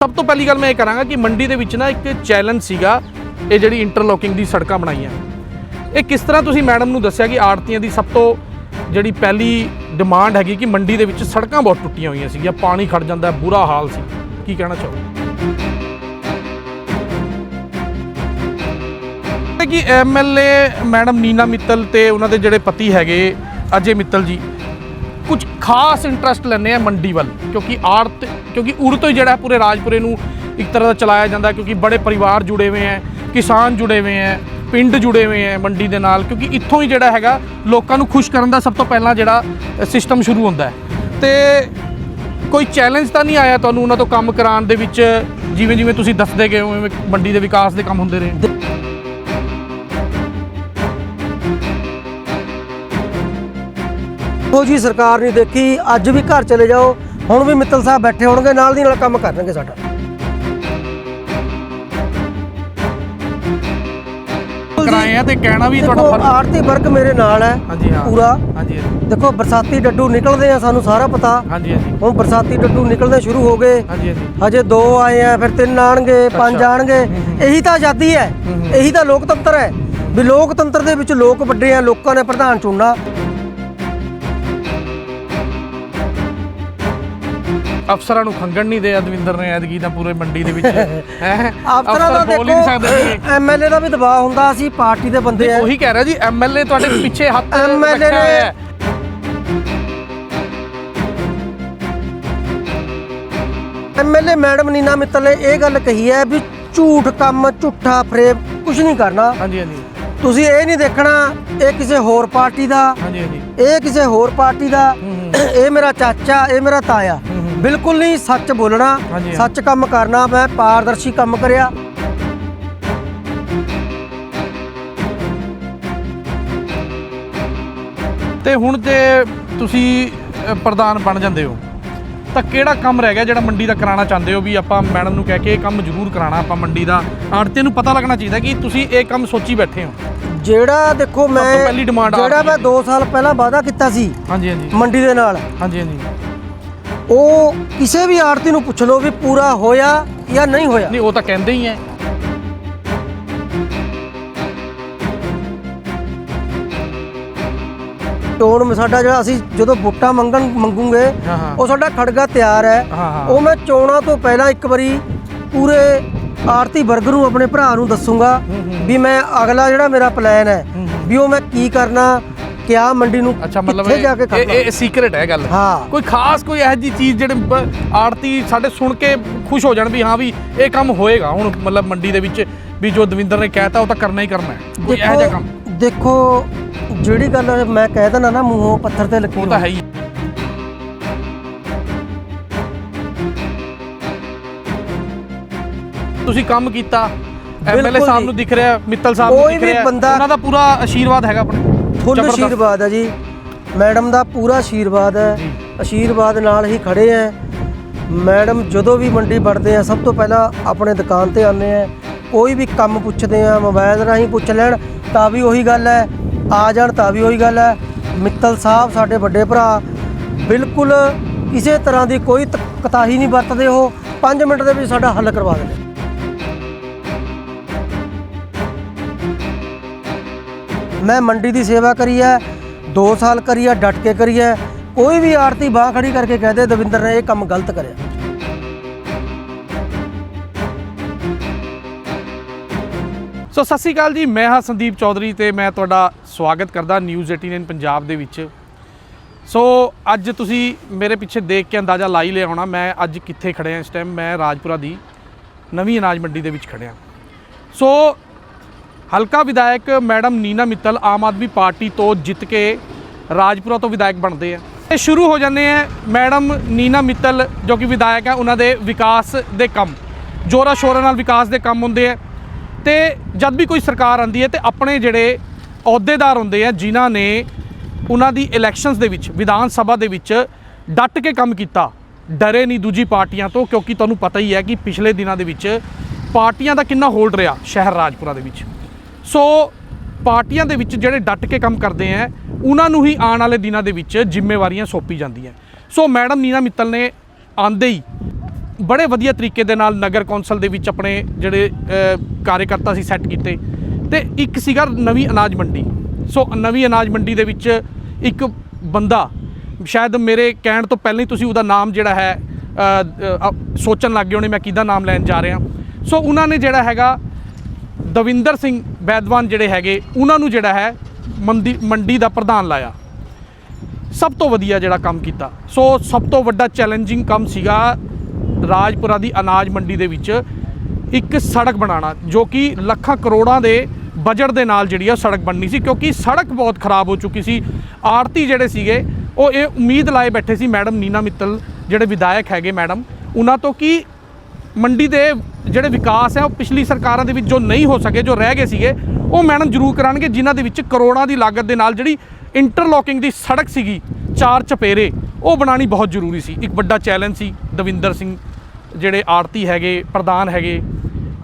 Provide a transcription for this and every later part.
ਸਭ ਤੋਂ ਪਹਿਲੀ ਗੱਲ ਮੈਂ ਇਹ ਕਰਾਂਗਾ ਕਿ ਮੰਡੀ ਦੇ ਵਿੱਚ ਨਾ ਇੱਕ ਚੈਲੰਜ ਸੀਗਾ, ਇਹ ਜਿਹੜੀ ਇੰਟਰਲੋਕਿੰਗ ਦੀ ਸੜਕਾਂ ਬਣਾਈਆਂ। ਇਹ ਕਿਸ ਤਰ੍ਹਾਂ ਤੁਸੀਂ ਮੈਡਮ ਨੂੰ ਦੱਸਿਆ ਕਿ ਆੜਤੀਆਂ ਦੀ ਸਭ ਤੋਂ ਜਿਹੜੀ ਪਹਿਲੀ ਡਿਮਾਂਡ ਹੈਗੀ ਕਿ ਮੰਡੀ ਦੇ ਵਿੱਚ ਸੜਕਾਂ ਬਹੁਤ ਟੁੱਟੀਆਂ ਹੋਈਆਂ ਸੀਗੀਆਂ, ਪਾਣੀ ਖੜ ਜਾਂਦਾ, ਬੁਰਾ ਹਾਲ ਸੀ। ਕੀ ਕਹਿਣਾ ਚਾਹੋਗੇ? ਤੇ ਕਿ ਐਮਐਲਏ ਮੈਡਮ ਨੀਨਾ ਮਿੱਤਲ ਤੇ ਉਹਨਾਂ ਦੇ ਜਿਹੜੇ ਪਤੀ ਹੈਗੇ, ਅਜੇ ਮਿੱਤਲ ਜੀ ਕੁਝ ਖਾਸ ਇੰਟਰਸਟ ਲੈਂਦੇ ਆ ਮੰਡੀ ਵੱਲ, ਕਿਉਂਕਿ ਆੜਤ, ਕਿਉਂਕਿ ਉਰ ਤੋਂ ਹੀ ਜਿਹੜਾ ਪੂਰੇ ਰਾਜਪੁਰੇ ਨੂੰ ਇੱਕ ਤਰ੍ਹਾਂ ਦਾ ਚਲਾਇਆ ਜਾਂਦਾ ਕਿਉਂਕਿ ਬੜੇ ਪਰਿਵਾਰ ਜੁੜੇ ਹੋਏ ਹੈ, ਕਿਸਾਨ ਜੁੜੇ ਹੋਏ ਹੈ, ਪਿੰਡ ਜੁੜੇ ਹੋਏ ਹੈ ਮੰਡੀ ਦੇ ਨਾਲ, ਕਿਉਂਕਿ ਇੱਥੋਂ ਹੀ ਜਿਹੜਾ ਹੈਗਾ ਲੋਕਾਂ ਨੂੰ ਖੁਸ਼ ਕਰਨ ਦਾ ਸਭ ਤੋਂ ਪਹਿਲਾਂ ਜਿਹੜਾ ਸਿਸਟਮ ਸ਼ੁਰੂ ਹੁੰਦਾ ਹੈ। ਤੇ ਕੋਈ ਚੈਲੰਜ ਤਾਂ ਨਹੀਂ ਆਇਆ ਤੁਹਾਨੂੰ ਉਹਨਾਂ ਤੋਂ ਕੰਮ ਕਰਾਉਣ ਦੇ ਵਿੱਚ ਜਿਵੇਂ ਜਿਵੇਂ ਤੁਸੀਂ ਦੱਸਦੇ ਗਏ ਹੋ ਮੰਡੀ ਦੇ ਵਿਕਾਸ ਦੇ ਕੰਮ ਹੁੰਦੇ ਰਹੇ? ਉਹ ਜੀ ਸਰਕਾਰ ਨਹੀਂ ਦੇਖੀ ਅੱਜ ਵੀ ਘਰ ਚਲੇ ਜਾਓ ਹੁਣ ਵੀ ਮਿੱਤਲ ਸਾਹਿਬ ਬੈਠੇ ਹੋਣਗੇ ਨਾਲ ਦੀ ਨਾਲ ਕੰਮ ਕਰਨਗੇ ਸਾਡਾ। ਕਰਾਏ ਆ ਤੇ ਕਹਿਣਾ ਵੀ ਤੁਹਾਡਾ ਫਰਜ਼ ਆਰਤੀ ਵਰਗ ਮੇਰੇ ਨਾਲ ਹੈ ਹਾਂਜੀ ਹਾਂ। ਪੂਰਾ। ਹਾਂਜੀ ਦੇਖੋ ਬਰਸਾਤੀ ਡੱਡੂ ਨਿਕਲਦੇ ਆ ਸਾਨੂੰ ਸਾਰਾ ਪਤਾ। ਹਾਂਜੀ ਹਾਂਜੀ। ਹੁਣ ਬਰਸਾਤੀ ਡੱਡੂ ਨਿਕਲਣੇ ਸ਼ੁਰੂ ਹੋ ਗਏ। ਹਾਂਜੀ ਹਾਂਜੀ। ਹਜੇ ਦੋ ਆਏ ਆ ਫਿਰ ਤਿੰਨ ਆਣਗੇ ਪੰਜ। ਆਣਗੇ। ਇਹੀ ਤਾਂ ਆਜ਼ਾਦੀ ਹੂੰ। ਇਹੀ ਤਾਂ ਲੋਕਤੰਤਰ ਹੈ। ਵੀ ਲੋਕਤੰਤਰ ਦੇ ਵਿੱਚ ਲੋਕ ਵੱਡੇ ਆ ਲੋਕਾਂ ਨੇ ਪ੍ਰਧਾਨ ਚੁਣਨਾ। ਅਫਸਰਾਂ ਨੂੰ ਖੰਗਣ ਨਹੀਂ ਦੇ ਦਵਿੰਦਰ ਨੇ ਐਦਗੀ ਤਾਂ ਪੂਰੇ ਮੰਡੀ ਦੇ ਵਿੱਚ ਹੈ? ਅਫਸਰਾਂ ਦਾ ਦੇਖੋ। ਐਮਐਲਏ ਦਾ ਵੀ ਦਬਾਅ ਹੁੰਦਾ ਸੀ ਪਾਰਟੀ ਦੇ ਬੰਦੇ ਆ। ਉਹੀ ਕਹਿ ਰਿਹਾ ਜੀ ਐਮਐਲਏ ਤੁਹਾਡੇ ਪਿੱਛੇ ਹੱਥ ਰੱਖਿਆ ਨੇ-। ਐਮਐਲਏ ਮੈਡਮ ਨੀਨਾ ਮਿੱਤਲ ਨੇ ਇਹ ਗੱਲ ਕਹੀ ਹੈ ਵੀ ਝੂਠ ਕੰਮ ਝੂਠਾ ਫਰੇਬ ਕੁਝ ਨਹੀਂ ਕਰਨਾ। ਹਾਂਜੀ ਹਾਂਜੀ। ਤੁਸੀਂ ਇਹ ਨਹੀਂ ਦੇਖਣਾ ਇਹ ਕਿਸੇ ਹੋਰ ਪਾਰਟੀ ਦਾ। ਹਾਂਜੀ ਹਾਂਜੀ। ਇਹ ਕਿਸੇ ਹੋਰ ਪਾਰਟੀ ਦਾ। ਇਹ ਮੇਰਾ ਚਾਚਾ ਇਹ ਮੇਰਾ ਤਾਇਆ। ਬਿਲਕੁਲ ਨਹੀਂ ਸੱਚ ਬੋਲਣਾ ਹਾਂਜੀ, ਹਾਂ। ਸੱਚ ਕੰਮ ਕਰਨਾ ਮੈਂ ਪਾਰਦਰਸ਼ੀ ਕੰਮ ਕਰਿਆ। ਤੇ ਹੁਣ ਤੇ ਤੁਸੀਂ ਅ, ਪ੍ਰਧਾਨ ਬਣ ਜਾਂਦੇ ਹੋ ਤਾਂ ਕਿਹੜਾ ਕੰਮ ਰਹਿ ਗਿਆ ਜਿਹੜਾ ਮੰਡੀ ਦਾ ਕਰਾਉਣਾ ਚਾਹੁੰਦੇ ਹੋ ਵੀ ਆਪਾਂ ਮੈਡਮ ਨੂੰ ਕਹਿ ਕੇ ਇਹ ਕੰਮ ਜ਼ਰੂਰ ਕਰਾਉਣਾ ਆਪਾਂ ਮੰਡੀ ਦਾ? ਆੜਤੇ ਨੂੰ ਪਤਾ ਲੱਗਣਾ ਚਾਹੀਦਾ ਕਿ ਤੁਸੀਂ ਇਹ ਕੰਮ ਸੋਚੀ ਬੈਠੇ ਹੋ। ਜਿਹੜਾ ਦੇਖੋ ਮੈਂ ਪਹਿਲੀ demand ਜਿਹੜਾ ਮੈਂ 2 ਸਾਲ ਪਹਿਲਾਂ ਵਾਅਦਾ ਕੀਤਾ ਸੀ ਹਾਂਜੀ ਹਾਂਜੀ। ਮੰਡੀ ਦੇ ਨਾਲ। ਹਾਂਜੀ ਹਾਂਜੀ। ਉਹ ਕਿਸੇ ਵੀ ਆੜਤੀ ਨੂੰ ਪੁੱਛ ਲਓ ਵੀ ਪੂਰਾ ਹੋਇਆ ਜਾਂ ਨਹੀਂ ਹੋਇਆ ਨਹੀਂ ਉਹ ਤਾਂ ਕਹਿੰਦੇ ਹੀ ਐ ਚੋਣ ਮ- ਸਾਡਾ ਜਿਹੜਾ ਅਸੀਂ ਜਦੋਂ ਵੋਟਾਂ ਮੰਗਣ ਮੰਗੂਗੇ ਹਾਂ, ਹਾਂ। ਉਹ ਸਾਡਾ ਖੜਗਾ ਤਿਆਰ ਹੈ ਹਾਂ, ਹਾਂ। ਉਹ ਮੈਂ ਚੋਣਾਂ ਤੋਂ ਪਹਿਲਾਂ ਇੱਕ ਵਾਰੀ ਪੂਰੇ ਆਰਤੀ ਵਰਗ ਨੂੰ ਆਪਣੇ ਭਰਾ ਨੂੰ ਦੱਸੂਗਾ। ਵੀ ਮੈਂ ਅਗਲਾ ਜਿਹੜਾ ਮੇਰਾ ਪਲਾਨ ਹੂੰ। ਵੀ ਉਹ ਮੈਂ ਕੀ ਕਰਨਾ ਕਿਆ ਮੰਡੀ ਨੂੰ ਅੱਛਾ ਮਤਲਬ ਕਿੱਥੇ ਜਾ ਕੇ ਇਹ- ਸੀਕ੍ਰੇਟ ਹੈ ਗੱਲ। ਹਾਂ। ਕੋਈ ਖਾਸ ਕੋਈ ਇਹੋ ਜੀ ਚੀਜ਼ ਜਿਹੜੇ ਬ- ਆੜਤੀ ਸਾਡੇ ਸੁਣ ਕੇ ਖੁਸ਼ ਹੋ ਜਾਣ ਵੀ ਹਾਂ ਵੀ ਇਹ ਕੰਮ ਹੋਏਗਾ ਹੁਣ ਮਤਲਬ ਮੰਡੀ ਦੇ ਵਿੱਚ ਵੀ ਜੋ ਦਵਿੰਦਰ ਨੇ ਕਹਿਤਾ ਉਹ ਤਾਂ ਕਰਨਾ ਹੀ ਕਰਨਾ ਹੈ। ਕੋਈ ਇਹੋ ਜਿਹਾ ਕੰਮ। ਦੇਖੋ ਜਿਹੜੀ ਗੱਲ ਮੈਂ ਕਹਿ ਦਿੰਦਾ ਨਾ ਮੂੰਹੋਂ ਪੱਥਰ ਤੇ ਲਕੀਰ ਉਹ ਤਾਂ ਹੈ ਹੀ। ਤੁਸੀਂ ਕੰਮ ਕੀਤਾ ਐਮਐਲਏ ਬਿਲਕੁਲ ਸਾਹਿਬ ਜੀ। ਨੂੰ ਦਿਖ ਰਿਹਾ ਮਿੱਤਲ ਸਾਹਿਬ ਨੂੰ ਕੋਈ ਦਿਖ ਵੀ ਰਿਹਾ ਬੰਦਾ- ਉਹਨਾਂ ਦਾ ਪੂਰਾ ਆਸ਼ੀਰਵਾਦ ਹੈਗਾ ਆਪਣੇ ਫੁੱਲ। ਆਸ਼ੀਰਵਾਦ ਹੈ ਜੀ। ਮੈਡਮ ਦਾ ਪੂਰਾ ਆਸ਼ੀਰਵਾਦ ਹੈ। ਆਸ਼ੀਰਵਾਦ ਨਾਲ ਹੀ ਖੜੇ ਹੈ। ਮੈਡਮ ਜਦੋਂ ਵੀ ਮੰਡੀ ਵੜਦੇ ਆ ਸਭ ਤੋਂ ਪਹਿਲਾਂ ਆਪਣੇ ਦੁਕਾਨ ਤੇ ਆਉਂਦੇ ਆ। ਕੋਈ ਵੀ ਕੰਮ ਪੁੱਛਦੇ ਆ ਮੋਬਾਈਲ ਰਾਹੀਂ ਪੁੱਛ ਲੈਣ ਤਾਂ ਵੀ ਉਹੀ ਗੱਲ ਹੈ। ਆ ਜਾਣ ਤਾਂ ਵੀ ਉਹੀ ਗੱਲ ਹੈ। ਮਿੱਤਲ ਸਾਹਿਬ ਸਾਡੇ ਵੱਡੇ ਭਰਾ ਬਿਲਕੁਲ ਕਿਸੇ ਤਰ੍ਹਾਂ ਦੀ ਕੋਈ ਤ- ਕੁਤਾਹੀ ਨਹੀਂ ਵਰਤਦੇ ਉਹ। 5 ਮਿੰਟ ਦੇ ਵਿੱਚ ਸਾਡਾ ਹੱਲ ਕਰਵਾ ਦਿੰਦੇ ਮੈਂ ਮੰਡੀ ਦੀ ਸੇਵਾ ਕਰੀ ਹੈ 2 ਸਾਲ ਕਰੀ ਹੈ, ਡਟ ਕੇ ਕਰੀ ਹੈ। ਕੋਈ ਵੀ ਆਰਤੀ ਬਾਹ ਖੜੀ ਕਰਕੇ ਕਹਦੇ ਦਵਿੰਦਰ ਨੇ ਇਹ ਕੰਮ ਗਲਤ ਕਰਿਆ। ਸੋ ਸਤਿ ਸ਼੍ਰੀ ਅਕਾਲ ਜੀ, ਮੈਂ ਹਾਂ ਸੰਦੀਪ ਚੌਧਰੀ ਤੇ ਮੈਂ ਤੁਹਾਡਾ ਸਵਾਗਤ ਕਰਦਾ ਨਿਊਜ਼ 18 ਪੰਜਾਬ ਦੇ ਵਿੱਚ। ਸੋ ਅੱਜ ਤੁਸੀਂ ਮੇਰੇ ਪਿੱਛੇ ਦੇਖ ਕੇ ਅੰਦਾਜ਼ਾ ਲਾ ਹੀ ਲਿਆ ਹੋਣਾ, ਮੈਂ ਅੱਜ ਕਿੱਥੇ ਖੜਿਆ ਇਸ ਟਾਈਮ ਮੈਂ ਰਾਜਪੁਰਾ ਦੀ ਨਵੀਂ ਅਨਾਜ ਮੰਡੀ ਦੇ ਵਿੱਚ ਖੜਿਆ ਸੋ ਹਲਕਾ ਵਿਧਾਇਕ ਮੈਡਮ ਨੀਨਾ ਮਿੱਤਲ ਆਮ ਆਦਮੀ ਪਾਰਟੀ ਤੋਂ ਜਿੱਤ ਕੇ ਰਾਜਪੁਰਾ ਤੋਂ ਵਿਧਾਇਕ ਬਣਦੇ ਆ। ਤੇ ਸ਼ੁਰੂ ਹੋ ਜਾਂਦੇ ਆ ਮੈਡਮ ਨੀਨਾ ਮਿੱਤਲ, ਜੋ ਕਿ ਵਿਧਾਇਕ ਹੈ ਉਹਨਾਂ ਦੇ ਵਿਕਾਸ ਦੇ ਕੰਮ। ਜੋਰਾ ਸ਼ੋਰਾ ਨਾਲ ਵਿਕਾਸ ਦੇ ਕੰਮ ਹੁੰਦੇ ਆ। ਤੇ ਜਦ ਵੀ ਕੋਈ ਸਰਕਾਰ ਆਂਦੀ ਹੈ ਤੇ ਆਪਣੇ ਜਿਹੜੇ ਅਹੁਦੇਦਾਰ ਹੁੰਦੇ ਆ, ਜਿਨ੍ਹਾਂ ਨੇ ਉਹਨਾਂ ਦੀ ਇਲੈਕਸ਼ਨਸ ਦੇ ਵਿੱਚ, ਵਿਧਾਨ ਸਭਾ ਦੇ ਵਿੱਚ ਡਟ ਕੇ ਕੰਮ ਕੀਤਾ, ਡਰੇ ਨਹੀਂ ਦੂਜੀ ਪਾਰਟੀਆਂ ਤੋਂ, ਕਿਉਂਕਿ ਤੁਹਾਨੂੰ ਪਤਾ ਹੀ ਹੈ ਕਿ ਪਿਛਲੇ ਦਿਨਾਂ ਦੇ ਵਿੱਚ ਪਾਰਟੀਆਂ ਦਾ ਕਿੰਨਾ ਹੋਲਡ ਰਿਹਾ ਸ਼ਹਿਰ ਰਾਜਪੁਰਾ ਦੇ ਵਿੱਚ। ਸੋ ਪਾਰਟੀਆਂ ਦੇ ਵਿੱਚ ਜਿਹੜੇ ਡਟ ਕੇ ਕੰਮ ਕਰਦੇ ਆ, ਉਹਨਾਂ ਨੂੰ ਹੀ ਆਉਣ ਵਾਲੇ ਦਿਨਾਂ ਦੇ ਵਿੱਚ ਜ਼ਿੰਮੇਵਾਰੀਆਂ ਸੌਂਪੀ ਜਾਂਦੀਆਂ। ਸੋ ਮੈਡਮ ਨੀਨਾ ਮਿੱਤਲ ਨੇ ਆਂਦੇ ਹੀ ਬੜੇ ਵਧੀਆ ਤਰੀਕੇ ਦੇ ਨਾਲ ਨਗਰ ਕੌਂਸਲ ਦੇ ਵਿੱਚ ਆਪਣੇ ਜਿਹੜੇ ਕਾਰਜਕਰਤਾ ਸੀ ਸੈੱਟ ਕੀਤੇ ਤੇ ਇੱਕ ਸੀਗਾ ਨਵੀਂ ਅਨਾਜ ਮੰਡੀ। ਸੋ ਨਵੀਂ ਅਨਾਜ ਮੰਡੀ ਦੇ ਵਿੱਚ ਇੱਕ ਬੰਦਾ, ਸ਼ਾਇਦ ਮੇਰੇ ਕਹਿਣ ਤੋਂ ਪਹਿਲਾਂ ਹੀ ਤੁਸੀਂ ਉਹਦਾ ਨਾਮ ਜਿਹੜਾ ਹੈ ਸੋਚਣ ਲੱਗ ਗਏ ਹੋਣੇ ਮੈਂ ਕਿਹਦਾ ਨਾਮ ਲੈਣ ਜਾ ਰਿਹਾ। ਸੋ ਉਹਨਾਂ ਨੇ ਜਿਹੜਾ ਹੈਗਾ ਦਵਿੰਦਰ ਸਿੰਘ ਵੈਦਵਾਨ ਜਿਹੜੇ ਹੈਗੇ, ਉਹਨਾਂ ਨੂੰ ਜਿਹੜਾ ਹੈ ਮੰਦੀ, ਮੰਡੀ ਦਾ ਪ੍ਰਧਾਨ ਲਾਇਆ। ਸਭ ਤੋਂ ਵਧੀਆ ਜਿਹੜਾ ਕੰਮ ਕੀਤਾ। ਸੋ ਸਭ ਤੋਂ ਵੱਡਾ ਚੈਲੰਜਿੰਗ ਕੰਮ ਸੀਗਾ ਰਾਜਪੁਰਾ ਦੀ ਅਨਾਜ ਮੰਡੀ ਦੇ ਵਿੱਚ ਇੱਕ ਸੜਕ ਬਣਾਉਣਾ, ਜੋ ਕਿ ਲੱਖਾਂ ਕਰੋੜਾਂ ਦੇ ਬਜਟ ਦੇ ਨਾਲ ਜਿਹੜੀ ਆ ਸੜਕ ਬਣਨੀ ਸੀ, ਕਿਉਂਕਿ ਸੜਕ ਬਹੁਤ ਖਰਾਬ ਹੋ ਚੁੱਕੀ ਸੀ। ਆੜਤੀ ਜਿਹੜੇ ਸੀਗੇ, ਉਹ ਇਹ ਉਮੀਦ ਲਾਏ ਬੈਠੇ ਸੀ ਮੈਡਮ ਨੀਨਾ ਮਿੱਤਲ, ਜਿਹੜੇ ਵਿਧਾਇਕ ਹੈਗੇ ਮੈਡਮ, ਉਹਨਾਂ ਤੋਂ ਕਿ ਮੰਡੀ ਦੇ ਜਿਹੜੇ ਵਿਕਾਸ ਹੈ ਉਹ ਪਿਛਲੀ ਸਰਕਾਰਾਂ ਦੇ ਵਿੱਚ ਜੋ ਨਹੀਂ ਹੋ ਸਕੇ, ਜੋ ਰਹਿ ਗਏ ਸੀਗੇ, ਉਹ ਮੈਡਮ ਜ਼ਰੂਰ ਕਰਾਂਗੇ ਜਿਨ੍ਹਾਂ ਦੇ ਵਿੱਚ ਕਰੋੜਾਂ ਦੀ ਲਾਗਤ ਦੇ ਨਾਲ ਜਿਹੜੀ ਇੰਟਰਲੋਕਿੰਗ ਦੀ ਸੜਕ ਸੀਗੀ, ਚਾਰ ਚਪੇਰੇ, ਉਹ ਬਣਾਉਣੀ ਬਹੁਤ ਜ਼ਰੂਰੀ ਸੀ। ਇੱਕ ਵੱਡਾ ਚੈਲੰਜ ਸੀ, ਦਵਿੰਦਰ ਸਿੰਘ ਜਿਹੜੇ ਆੜਤੀ ਹੈਗੇ, ਪ੍ਰਧਾਨ ਹੈਗੇ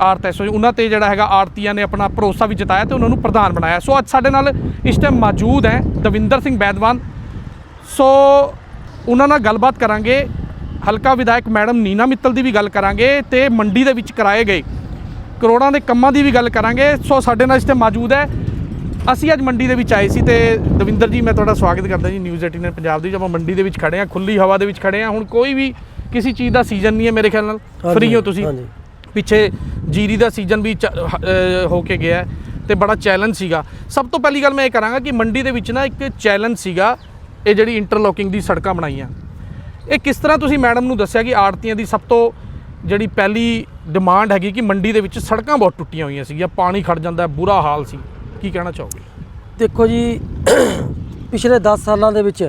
ਆੜਤ ਐਸੋ ਉਹਨਾਂ ਤੇ ਜਿਹੜਾ ਹੈਗਾ ਆੜਤੀਆਂ ਨੇ ਆਪਣਾ ਭਰੋਸਾ ਵੀ ਜਤਾਇਆ ਤੇ ਉਹਨਾਂ ਨੂੰ ਪ੍ਰਧਾਨ ਬਣਾਇਆ। ਸੋ ਅੱਜ ਸਾਡੇ ਨਾਲ ਇਸ ਟਾਈਮ ਮੌਜੂਦ ਹੈ ਦਵਿੰਦਰ ਸਿੰਘ ਬੈਦਵਾਨ। ਸੋ ਉਹਨਾਂ ਨਾਲ ਗੱਲਬਾਤ ਕਰਾਂਗੇ ਹਲਕਾ ਵਿਧਾਇਕ ਮੈਡਮ ਨੀਨਾ ਮਿੱਤਲ ਦੀ ਵੀ ਗੱਲ ਕਰਾਂਗੇ ਤੇ ਮੰਡੀ ਦੇ ਵਿੱਚ ਕਰਾਏ ਗਏ। ਕਰੋੜਾਂ ਦੇ ਕੰਮਾਂ ਦੀ ਵੀ ਗੱਲ ਕਰਾਂਗੇ। ਸੋ ਸਾਡੇ ਨਾਲ ਇਸ ਤੇ ਮੌਜੂਦ ਹੈ। ਅਸੀਂ ਅੱਜ ਮੰਡੀ ਦੇ ਵਿੱਚ ਆਏ ਸੀ ਤੇ ਦਵਿੰਦਰ ਜੀ ਮੈਂ ਤੁਹਾਡਾ ਸਵਾਗਤ ਕਰਦਾ ਜੀ ਨਿਊਜ਼ 18 ਪੰਜਾਬ ਦੀ। ਜਦੋਂ ਮੰਡੀ ਦੇ ਵਿੱਚ ਖੜੇ ਆ ਖੁੱਲੀ ਹਵਾ ਦੇ ਵਿੱਚ ਖੜੇ ਆ ਹੁਣ ਕੋਈ ਵੀ ਕਿਸੇ ਚੀਜ਼ ਦਾ ਸੀਜ਼ਨ ਨਹੀਂ ਹੈ ਮੇਰੇ ਖਿਆਲ ਨਾਲ। ਫ੍ਰੀ ਹੋ ਤੁਸੀਂ। ਪਿੱਛੇ ਜੀਰੀ ਦਾ ਸੀਜ਼ਨ ਵੀ ਹ- ਕੇ ਗਿਆ ਤੇ ਬੜਾ ਚੈਲੰਜ ਸੀਗਾ। ਸਭ ਤੋਂ ਪਹਿਲੀ ਗੱਲ ਮੈਂ ਇਹ ਕਰਾਂਗਾ ਕਿ ਮੰਡੀ ਦੇ ਵਿੱਚ ਨਾ ਇੱਕ ਚੈਲੰਜ ਸੀਗਾ ਇਹ ਜਿਹੜੀ ਇੰਟਰਲੋਕਿੰਗ ਦੀ ਸੜਕਾਂ ਬਣਾਈਆਂ। ਇਹ ਕਿਸ ਤਰ੍ਹਾਂ ਤੁਸੀਂ ਮੈਡਮ ਨੂੰ ਦੱਸਿਆ ਕਿ ਆੜਤੀਆਂ ਦੀ ਸਭ ਤੋਂ ਜਿਹੜੀ ਪਹਿਲੀ ਡਿਮਾਂਡ ਹੈਗੀ ਕਿ ਮੰਡੀ ਦੇ ਵਿੱਚ ਸੜਕਾਂ ਬਹੁਤ ਟੁੱਟੀਆਂ ਹੋਈਆਂ ਸੀਗੀਆਂ ਪਾਣੀ ਖੜ ਜਾਂਦਾ ਬੁਰਾ ਹਾਲ ਸੀ। ਕੀ ਕਹਿਣਾ ਚਾਹੋਗੇ? ਦੇਖੋ ਜੀ ਪਿਛਲੇ 10 ਸਾਲਾਂ ਦੇ ਵਿੱਚ